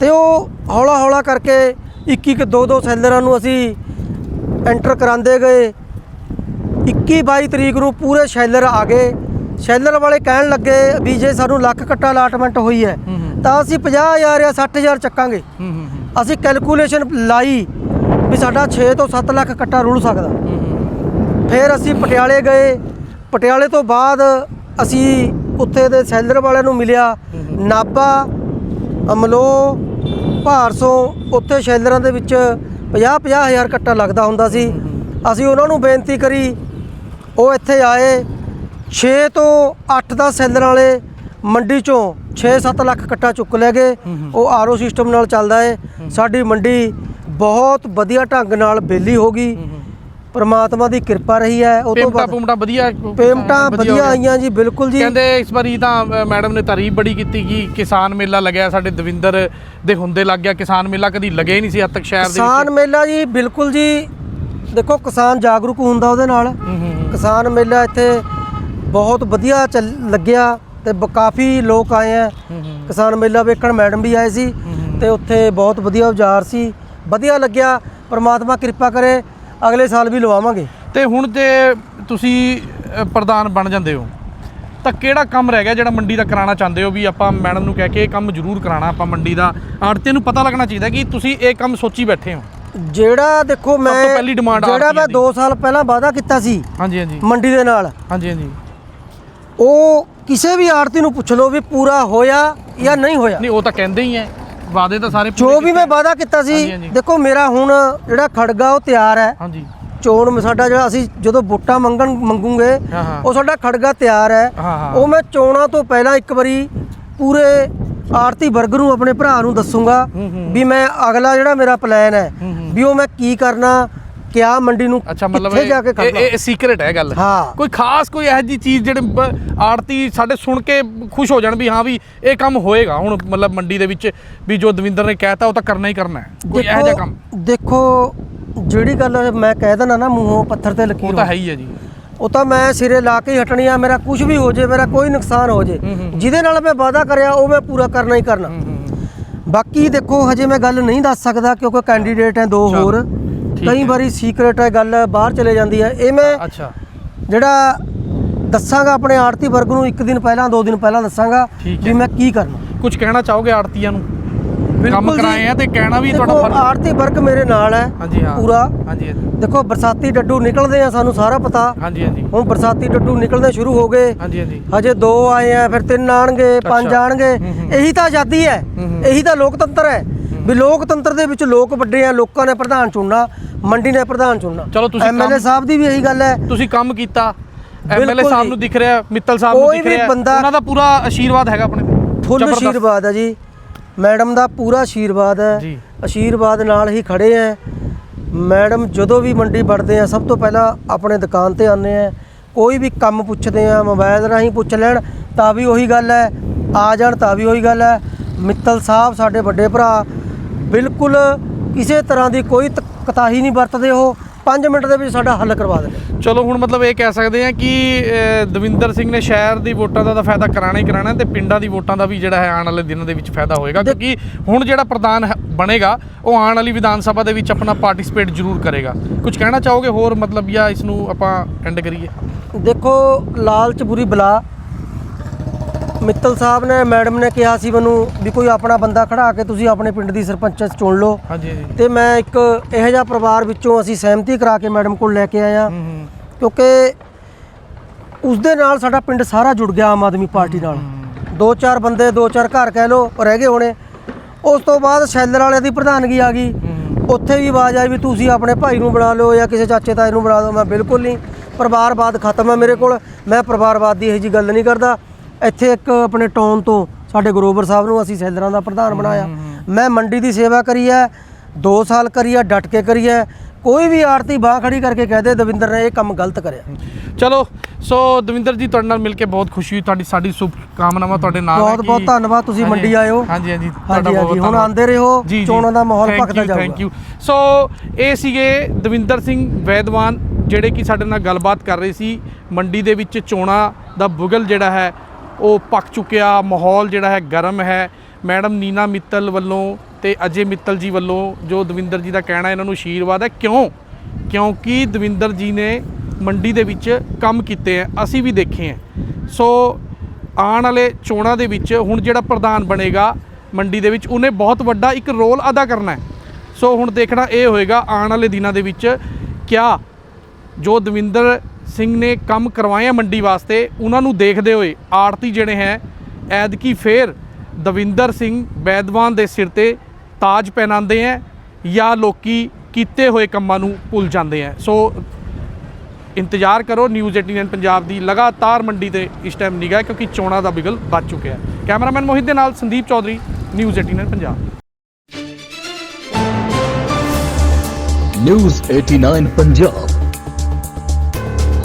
ਤੇ ਉਹ ਹੌਲਾ ਹੌਲਾ ਕਰਕੇ ਇੱਕ ਇੱਕ ਦੋ ਦੋ ਸੈਲਰਾਂ ਨੂੰ ਅਸੀਂ ਐਂਟਰ ਕਰਾਉਂਦੇ ਗਏ। 21 22 ਤਰੀਕ ਨੂੰ ਪੂਰੇ ਸ਼ੈਲਰ ਆ ਗਏ। ਸ਼ੈਲਰ ਵਾਲੇ ਕਹਿਣ ਲੱਗੇ ਵੀ ਜੇ ਸਾਨੂੰ ਲੱਖ ਕੱਟਾ ਅਲਾਟਮੈਂਟ ਹੋਈ ਹੈ ਤਾਂ ਅਸੀਂ 50000 ਜਾਂ 60000 ਚੱਕਾਂਗੇ। ਅਸੀਂ ਕੈਲਕੂਲੇਸ਼ਨ ਲਾਈ ਵੀ ਸਾਡਾ 6 ਤੋਂ 7 ਲੱਖ ਕੱਟਾ ਰੁਲ ਸਕਦਾ। ਫਿਰ ਅਸੀਂ ਪਟਿਆਲੇ ਗਏ। ਪਟਿਆਲੇ ਤੋਂ ਬਾਅਦ ਅਸੀਂ ਉੱਥੇ ਦੇ ਸੈਲਰ ਵਾਲਿਆਂ ਨੂੰ ਮਿਲਿਆ। ਨਾਭਾ, ਅਮਲੋ, ਭਾਰਸੋਂ, ਉੱਥੇ ਸ਼ੈਲਰਾਂ ਦੇ ਵਿੱਚ 50 50 ਹਜ਼ਾਰ ਕੱਟਾ ਲੱਗਦਾ ਹੁੰਦਾ ਸੀ। ਅਸੀਂ ਉਹਨਾਂ ਨੂੰ ਬੇਨਤੀ ਕਰੀ, ਉਹ ਇੱਥੇ ਆਏ। 6 ਤੋਂ 8 ਦਾ ਸੈਲਰ ਵਾਲੇ ਮੰਡੀ ਚੋਂ 6-7 ਲੱਖ ਕੱਟਾ ਚੁੱਕ ਲੈ ਗਏ। ਉਹ ਆਰਓ ਸਿਸਟਮ ਨਾਲ ਚੱਲਦਾ ਏ। ਸਾਡੀ ਮੰਡੀ ਬਹੁਤ ਵਧੀਆ ਢੰਗ ਨਾਲ ਬੇਲੀ ਹੋ ਗਈ। ਪਰਮਾਤਮਾ ਦੀ ਕਿਰਪਾ ਰਹੀ ਹੈ ਉਹ ਤੋਂ ਪੇਮਟਾ ਬਾਅਦ ਪੂਮਟਾ ਵਧੀਆ ਪੇਮਟਾਂ ਵਧੀਆ। ਆਈਆਂ ਜੀ ਬਿਲਕੁਲ ਜੀ। ਕਹਿੰਦੇ ਇਸ ਵਾਰੀ ਤਾਂ ਮੈਡਮ ਨੇ ਤਾਰੀਫ ਬੜੀ ਕੀਤੀ ਕਿ ਕਿਸਾਨ ਮੇਲਾ ਲੱਗਿਆ ਸਾਡੇ ਦਵਿੰਦਰ ਦੇ ਹੁੰਦੇ ਲੱਗ ਗਿਆ। ਕਿਸਾਨ ਮੇਲਾ ਕਦੀ ਲੱਗਿਆ ਹੀ ਨਹੀਂ ਸੀ ਅੱਜ ਤੱਕ ਸ਼ਹਿਰ ਦੇ ਕਿਸਾਨ ਮੇਲਾ ਜੀ ਬਿਲਕੁਲ ਜੀ। ਦੇਖੋ ਕਿਸਾਨ ਜਾਗਰੂਕ ਹੁੰਦਾ ਉਹਦੇ ਨਾਲ। ਕਿਸਾਨ ਮੇਲਾ ਇੱਥੇ ਬਹੁਤ ਵਧੀਆ ਲੱਗਿਆ ਤੇ ਕਾਫੀ ਲੋਕ ਆਏ ਆ ਕਿਸਾਨ ਮੇਲਾ ਵੇਖਣ ਮੈਡਮ ਵੀ ਆਏ ਸੀ। ਤੇ ਉੱਥੇ ਬਹੁਤ ਵਧੀਆ ਔਜ਼ਾਰ ਸੀ। ਵਧੀਆ ਲੱਗਿਆ। ਪ੍ਰਮਾਤਮਾ ਕਿਰਪਾ ਕਰੇ। ਅਗਲੇ ਸਾਲ ਵੀ ਲਵਾਵਾਂਗੇ। ਤੇ ਹੁਣ ਜੇ ਤੁਸੀਂ ਅ, ਪ੍ਰਧਾਨ ਬਣ ਜਾਂਦੇ ਹੋ। ਤਾਂ ਕਿਹੜਾ ਕੰਮ ਰਹਿ ਗਿਆ ਜਿਹੜਾ ਮੰਡੀ ਦਾ ਕਰਾਉਣਾ ਚਾਹੁੰਦੇ ਹੋ ਵੀ ਆਪਾਂ ਮੈਡਮ ਨੂੰ ਕਹਿ ਕੇ ਇਹ ਕੰਮ ਜ਼ਰੂਰ ਕਰਾਉਣਾ ਆਪਾਂ ਮੰਡੀ ਦਾ? ਆੜਤੇ ਨੂੰ ਪਤਾ ਲੱਗਣਾ ਚਾਹੀਦਾ ਕਿ ਤੁਸੀਂ ਇਹ ਕੰਮ ਸੋਚੀ ਬੈਠੇ ਹੋ। ਜਿਹੜਾ ਦੇਖੋ ਮੈਂ ਤੋਂ ਪਹਿਲੀ demand ਜਿਹੜਾ ਆੜ੍ਹਤੀਆਂ ਮੈਂ ਦੀ। 2 ਸਾਲ ਪਹਿਲਾਂ ਵਾਅਦਾ ਕੀਤਾ ਸੀ ਹਾਂਜੀ ਹਾਂਜੀ। ਮੰਡੀ ਦੇ ਨਾਲ। ਹਾਂਜੀ ਹਾਂਜੀ। ਉਹ ਕਿਸੇ ਵੀ ਆੜਤੀ ਨੂੰ ਪੁੱਛ ਲਓ ਵੀ ਪੂਰਾ ਹੋਇਆ ਜਾਂ ਨਹੀਂ ਹੋਇਆ। ਨਹੀਂ ਉਹ ਤਾਂ ਕਹਿੰਦੇ ਹੀ ਐ ਵਾਅਦੇ ਤਾਂ ਸਾਰੇ ਜੋ ਵੀ। ਮੈਂ ਵਾਅਦਾ ਕੀਤਾ ਹਾਂਜੀ, ਸੀ ਹਾਂਜੀ। ਦੇਖੋ ਮੇਰਾ ਹੁਣ ਜਿਹੜਾ ਖੜਗਾ ਉਹ ਤਿਆਰ ਹੈ ਹਾਂਜੀ ਚੋਣ ਮ- ਸਾਡਾ ਜਿਹੜਾ ਅਸੀਂ ਜਦੋਂ ਵੋਟਾਂ ਮੰਗਣ ਮੰਗੂਗੇ ਹਾਂ, ਹਾਂ। ਉਹ ਸਾਡਾ ਖੜਗਾ ਤਿਆਰ ਹੈ ਹਾਂ, ਹਾਂ। ਉਹ ਮੈਂ ਚੋਣਾਂ ਤੋਂ ਪਹਿਲਾਂ ਇੱਕ ਵਾਰੀ ਪੂਰੇ ਆਰਤੀ ਵਰਗ ਨੂੰ ਆਪਣੇ ਭਰਾ ਨੂੰ ਦੱਸੂਗਾ ਹੂੰ, ਹੂੰ। ਵੀ ਮੈਂ ਅਗਲਾ ਜਿਹੜਾ ਮੇਰਾ ਪਲਾਨ ਹੈ ਹੂੰ, ਹੂੰ। ਵੀ ਉਹ ਮੈਂ ਕੀ ਕਰਨਾ ਕਿਆ ਮੰਡੀ ਨੂੰ ਅੱਛਾ ਮਤਲਬ ਕਿੱਥੇ ਜਾ ਕੇ ਇਹ ਇਹ ਸੀਕ੍ਰੇਟ ਹੈ ਗੱਲ। ਹਾਂ। ਕੋਈ ਖਾਸ ਕੋਈ ਇਹੋ ਜੀ ਚੀਜ਼ ਜਿਹੜੇ ਬ- ਆੜਤੀ ਸਾਡੇ ਸੁਣ ਕੇ ਖੁਸ਼ ਹੋ ਜਾਣ ਵੀ ਹਾਂ ਵੀ ਇਹ ਕੰਮ ਹੋਏਗਾ। ਹੁਣ ਮਤਲਬ ਮੰਡੀ ਦੇ ਵਿੱਚ ਵੀ ਜੋ ਦਵਿੰਦਰ ਨੇ ਕਹਿਤਾ ਉਹ ਤਾਂ ਕਰਨਾ ਹੀ ਕਰਨਾ ਹੈ। ਕੋਈ ਇਹੋ ਜਿਹਾ ਕੰਮ। ਦੇਖੋ ਜਿਹੜੀ ਗੱਲ ਮੈਂ ਕਹਿ ਦਿੰਦਾ ਨਾ ਮੂੰਹੋਂ ਪੱਥਰ ਤੇ ਲਕੀਰ ਉਹ ਤਾਂ ਹੈ ਹੀ ਹੈ ਜੀ। ਉਹ ਤਾਂ ਮੈਂ ਸਿਰੇ ਲਾ ਕੇ ਹੀ ਹਟਣੀ ਆ ਮੇਰਾ ਕੁਝ ਵੀ ਹੋ ਜੇ ਮੇਰਾ ਕੋਈ ਨੁਕਸਾਨ ਹੋ ਜੇ। ਹੂੰ, ਹੂੰ। ਜਿਹਦੇ ਨਾਲ ਮੈਂ ਵਾਅਦਾ ਕਰਿਆ ਉਹ ਮੈਂ ਪੂਰਾ ਕਰਨਾ ਹੀ ਕਰਨਾ। ਹੂੰ, ਹੂੰ। ਬਾਕੀ ਦੇਖੋ ਹਜੇ ਮੈਂ ਗੱਲ ਨਹੀਂ ਦੱਸ ਸਕਦਾ ਕਿਉਂਕਿ ਕੈਂਡੀਡੇਟ ਹੈ ਦੋ ਹੋਰ। ਠੀਕ ਕਈ ਹੈ। ਵਾਰੀ ਸੀਕ੍ਰੇਟ ਹੈ ਗੱਲ ਬਾਹਰ ਚਲੇ ਜਾਂਦੀ ਹੈ। ਇਹ ਮੈਂ ਅੱਛਾ। ਜਿਹੜਾ ਦੱਸਾਂਗਾ ਆਪਣੇ ਆੜਤੀ ਵਰਗ ਨੂੰ ਇੱਕ ਦਿਨ ਪਹਿਲਾਂ ਦੋ ਦਿਨ ਪਹਿਲਾਂ ਦੱਸਾਂਗਾ ਠੀਕ ਵੀ ਹੈ। ਮੈਂ ਕੀ ਕਰਨਾ। ਕੁਝ ਕਹਿਣਾ ਚਾਹੋਗੇ ਆੜਤੀਆਂ ਨੂੰ? ਕੰਮ ਜੀ। ਕਰਾਏ ਆ ਤੇ ਕਹਿਣਾ ਵੀ ਦੇਖੋ ਤੁਹਾਡਾ ਫਰਜ਼ ਆੜਤੀ ਵਰਗ ਮੇਰੇ ਨਾਲ ਹੈ ਹਾਂਜੀ ਹਾਂ। ਪੂਰਾ। ਹਾਂਜੀ ਹਾਂਜੀ। ਦੇਖੋ ਬਰਸਾਤੀ ਡੱਡੂ ਨਿਕਲਦੇ ਆ ਸਾਨੂੰ ਸਾਰਾ ਪਤਾ। ਹਾਂਜੀ ਹਾਂਜੀ। ਹੁਣ ਬਰਸਾਤੀ ਡੱਡੂ ਨਿਕਲਣੇ ਸ਼ੁਰੂ ਹੋ ਗਏ। ਹਾਂਜੀ ਹਾਂਜੀ। ਹਜੇ ਦੋ ਆਏ ਆ ਫਿਰ ਤਿੰਨ ਆਣਗੇ ਪੰਜ ਅੱਛਾ। ਆਣਗੇ। ਹੂੰ, ਹੂੰ। ਇਹੀ ਤਾਂ ਆਜ਼ਾਦੀ ਹੈ। ਹੂੰ, ਹੂੰ। ਇਹੀ ਤਾਂ ਲੋਕਤੰਤਰ ਹੈ। ਵੀ ਲੋਕਤੰਤਰ ਦੇ ਵਿੱਚ ਲੋਕ ਵੱਡੇ ਆ ਲੋਕਾਂ ਨੇ ਪ੍ਰਧਾਨ ਚੁਣਨਾ। ਮੰਡੀ ਨੇ ਪ੍ਰਧਾਨ ਚੁਣਨਾ। ਚਲੋ ਤੁਸੀਂ ਐਮਐਲਏ ਸਾਹਿਬ ਦੀ ਵੀ ਇਹੀ ਗੱਲ ਹੈ। ਤੁਸੀਂ ਕੰਮ ਕੀਤਾ। ਐਮਐਲਏ ਸਾਹਿਬ। ਨੂੰ ਦਿਖ ਰਿਹਾ ਮਿੱਤਲ ਸਾਹਿਬ ਨੂੰ ਦਿਖ ਰਿਹਾ। ਉਹਨਾਂ ਦਾ ਪੂਰਾ ਆਸ਼ੀਰਵਾਦ ਹੈਗਾ ਆਪਣੇ ਤੇ। ਫੁੱਲ। ਆਸ਼ੀਰਵਾਦ ਹੈ ਜੀ। ਮੈਡਮ ਦਾ ਪੂਰਾ ਆਸ਼ੀਰਵਾਦ ਹੈ। ਆਸ਼ੀਰਵਾਦ ਨਾਲ ਹੀ ਖੜੇ ਆ ਮੈਡਮ ਜਦੋਂ ਵੀ ਮੰਡੀ ਵੜਦੇ ਆ ਸਭ ਤੋਂ ਪਹਿਲਾਂ ਆਪਣੇ ਦੁਕਾਨ ਤੇ ਆਉਂਦੇ ਆ। ਕੋਈ ਵੀ ਕੰਮ ਪੁੱਛਦੇ ਆ ਮੋਬਾਈਲ ਰਾਹੀਂ ਪੁੱਛ ਲੈਣ ਤਾਂ ਵੀ ਉਹੀ ਗੱਲ ਹੈ। ਆ ਜਾਣ ਤਾਂ ਵੀ ਉਹੀ ਗੱਲ ਹੈ। ਮਿੱਤਲ ਸਾਹਿਬ ਸਾਡੇ ਵੱਡੇ ਭਰਾ। ਬਿਲਕੁਲ ਕਿਸੇ ਤਰ੍ਹਾਂ ਦੀ ਕੋਈ ਕੁਤਾਹੀ ਨਹੀਂ ਵਰਤਦੇ ਉਹ 5 ਮਿੰਟ ਦੇ ਵਿੱਚ ਸਾਡਾ ਹੱਲ ਕਰਵਾ ਦਿੰਦੇ ਚਲੋ ਹੁਣ ਮਤਲਬ ਇਹ ਕਹਿ ਸਕਦੇ ਆ ਕਿ ਦਵਿੰਦਰ ਸਿੰਘ ਨੇ ਸ਼ਹਿਰ ਦੀ ਵੋਟਾਂ ਦਾ ਤਾਂ ਫਾਇਦਾ ਕਰਾਣਾ ਹੀ ਕਰਾਣਾ ਤੇ ਪਿੰਡਾਂ ਦੀ ਵੋਟਾਂ ਦਾ ਵੀ ਜਿਹੜਾ ਹੈ ਆਉਣ ਵਾਲੇ ਦਿਨਾਂ ਦੇ ਵਿੱਚ ਫਾਇਦਾ ਹੋਏਗਾ ਕਿਉਂਕਿ ਹੁਣ ਜਿਹੜਾ ਪ੍ਰਧਾਨ ਹੈ- ਬਣੇਗਾ ਉਹ ਆਉਣ ਵਾਲੀ ਵਿਧਾਨ ਸਭਾ ਦੇ ਵਿੱਚ ਆਪਣਾ ਪਾਰਟਿਸਿਪੇਟ ਜ਼ਰੂਰ ਕਰੇਗਾ। ਕੁਝ ਕਹਿਣਾ ਚਾਹੋਗੇ ਹੋਰ ਮਤਲਬ ਜਾਂ ਇਸ ਨੂੰ ਆਪਾਂ ਐਂਡ ਕਰੀਏ? ਦੇਖੋ ਲਾਲਚ ਬੁਰੀ ਬਲਾ ਮਿੱਤਲ ਸਾਹਿਬ ਨੇ ਮੈਡਮ ਨੇ ਕਿਹਾ ਸੀ ਮੈਨੂੰ ਵੀ ਕੋਈ ਆਪਣਾ ਬੰਦਾ ਖੜਾ ਕੇ ਤੁਸੀਂ ਆਪਣੇ ਪਿੰਡ ਦੀ ਸਰਪੰਚ ਚੁਣ ਲਓ। ਹਾਂਜੀ ਤੇ ਮੈਂ ਇੱਕ ਇਹੋ ਜਿਹਾ ਪਰਿਵਾਰ ਵਿੱਚੋਂ ਅਸੀਂ ਸਹਿਮਤੀ ਕਰਾ ਕੇ ਮੈਡਮ ਕੋਲ ਲੈ ਕੇ ਆਇਆ। ਕਿਉਂਕਿ ਉਸ ਦੇ ਨਾਲ ਸਾਡਾ ਪਿੰਡ ਸਾਰਾ ਜੁੜ ਗਿਆ ਆਮ ਆਦਮੀ ਪਾਰਟੀ ਨਾਲ। ਦੋ ਚਾਰ ਬੰਦੇ ਦੋ ਚਾਰ ਘਰ ਕਹਿ ਲਓ ਰਹਿ ਗਏ ਹੋਣੇ। ਉਸ ਤੋਂ ਬਾਅਦ ਸ਼ੈਲਰ ਵਾਲਿਆਂ ਦੀ ਪ੍ਰਧਾਨਗੀ ਆ ਗਈ। ਉੱਥੇ ਵੀ ਆਵਾਜ਼ ਆਈ ਵੀ ਤੁਸੀਂ ਆਪਣੇ ਭਾਈ ਨੂੰ ਬਣਾ ਲਓ ਜਾਂ ਕਿਸੇ ਚਾਚੇ ਤਾਏ ਨੂੰ ਬਣਾ ਦਿਓ ਮੈਂ ਬਿਲਕੁਲ ਨਹੀਂ। ਪਰਿਵਾਰਵਾਦ ਖਤਮ ਹੈ ਮੇਰੇ ਕੋਲ। ਮੈਂ ਪਰਿਵਾਰਵਾਦ ਦੀ ਇਹੋ ਜੀ ਗੱਲ ਨਹੀਂ ਕਰਦਾ। ਇੱਥੇ ਇੱਕ ਆਪਣੇ ਟਾਊਨ ਤੋਂ ਸਾਡੇ ਗਰੋਵਰ ਸਾਹਿਬ ਨੂੰ ਅਸੀਂ ਸੈਲਰਾਂ ਦਾ ਪ੍ਰਧਾਨ ਬਣਾਇਆ। ਮੈਂ ਮੰਡੀ ਦੀ ਸੇਵਾ ਕਰੀ ਹੈ 2 ਸਾਲ ਕਰੀ ਹੈ ਡਟ ਕੇ ਕਰੀ ਹੈ। ਕੋਈ ਵੀ ਆਰਤੀ ਬਾਹ ਖੜੀ ਕਰਕੇ ਕਹਦੇ ਦਵਿੰਦਰ ਨੇ ਇਹ ਕੰਮ ਗਲਤ ਕਰਿਆ। ਚਲੋ ਸੋ ਦਵਿੰਦਰ ਜੀ ਤੁਹਾਡੇ ਨਾਲ ਮਿਲ ਕੇ ਬਹੁਤ ਖੁਸ਼ੀ ਹੋਈ। ਤੁਹਾਡੀ ਸਾਡੀ ਸ਼ੁਭ ਕਾਮਨਾਵਾਂ ਤੁਹਾਡੇ ਨਾਲ ਬਹੁਤ ਬਹੁਤ ਧੰਨਵਾਦ ਤੁਸੀਂ ਮੰਡੀ ਆਏ ਹੋ ਹਾਂਜੀ ਹਾਂਜੀ ਹਾਂਜੀ ਹਾਂਜੀ ਹੁਣ ਆਂਦੇ ਰਹੋ ਚੋਣਾਂ ਦਾ ਮਾਹੌਲ ਭਖਦਾ ਜਾਊਗਾ। ਥੈਂਕ ਯੂ ਸੋ ਇਹ ਸੀਗੇ ਦਵਿੰਦਰ ਸਿੰਘ ਵੈਦਵਾਨ ਜਿਹੜੇ ਕਿ ਸਾਡੇ ਨਾਲ ਗੱਲਬਾਤ ਕਰ ਰਹੇ ਸੀ ਮੰਡੀ ਦੇ ਵਿੱਚ ਚੋਣਾਂ ਦਾ ਬੁਗਲ ਜਿਹੜਾ ਹੈ ਉਹ ਪੱਕ ਚੁੱਕਿਆ, ਮਾਹੌਲ ਜਿਹੜਾ ਹੈ ਗਰਮ ਹੈ। ਮੈਡਮ ਨੀਨਾ ਮਿੱਤਲ ਵੱਲੋਂ ਤੇ ਅਜੇ ਮਿੱਤਲ ਜੀ ਵੱਲੋਂ ਜੋ ਦਵਿੰਦਰ ਜੀ ਦਾ ਕਹਿਣਾ, ਇਹਨਾਂ ਨੂੰ ਆਸ਼ੀਰਵਾਦ ਹੈ। ਕਿਉਂ? ਕਿਉਂਕਿ ਦਵਿੰਦਰ ਜੀ ਨੇ ਮੰਡੀ ਦੇ ਵਿੱਚ ਕੰਮ ਕੀਤੇ ਹੈ, ਅਸੀਂ ਵੀ ਦੇਖੇ ਹੈ। ਸੋ ਆਉਣ ਵਾਲੇ ਚੋਣਾਂ ਦੇ ਵਿੱਚ ਹੁਣ ਜਿਹੜਾ ਪ੍ਰਧਾਨ ਬਣੇਗਾ ਮੰਡੀ ਦੇ ਵਿੱਚ, ਉਹਨੇ ਬਹੁਤ ਵੱਡਾ ਇੱਕ ਰੋਲ ਅਦਾ ਕਰਨਾ ਹੈ। ਸੋ ਹੁਣ ਦੇਖਣਾ ਇਹ ਹੋਏਗਾ ਆਉਣ ਵਾਲੇ ਦਿਨਾਂ ਦੇ ਵਿੱਚ, ਕਿਆ ਜੋ ਦਵਿੰਦਰ ਸਿੰਘ ਨੇ ਕੰਮ ਕਰਵਾਇਆ ਮੰਡੀ ਵਾਸਤੇ, ਉਹਨਾਂ ਨੂੰ ਦੇਖਦੇ ਹੋਏ ਆੜਤੀ ਜਿਹੜੇ ਹੈ ਐਦਕੀ ਫੇਰ ਦਵਿੰਦਰ ਸਿੰਘ ਬੈਦਵਾਨ ਦੇ ਸਿਰ ਤੇ ਤਾਜ ਪਹਿਨਾਉਂਦੇ ਹੈ ਜਾਂ ਲੋਕੀ ਕੀਤੇ ਹੋਏ ਕੰਮਾਂ ਨੂੰ ਭੁੱਲ ਜਾਂਦੇ ਹੈ। ਸੋ, ਇੰਤਜ਼ਾਰ ਕਰੋ ਨਿਊਜ਼ 89 ਪੰਜਾਬ ਦੀ ਲਗਾਤਾਰ ਮੰਡੀ ਤੇ ਇਸ ਟਾਈਮ ਨਿਗਾਹ, ਕਿਉਂਕਿ ਚੋਣਾਂ ਦਾ ਬਿਗਲ ਵੱਜ ਚੁੱਕਿਆ ਹੈ। ਕੈਮਰਾਮੈਨ ਮੋਹਿਤ ਦੇ ਨਾਲ ਸੰਦੀਪ ਚੌਧਰੀ ਨਿਊਜ਼ 89 ਪੰਜਾਬ। ਨਿਊਜ਼ 89 ਪੰਜਾਬ।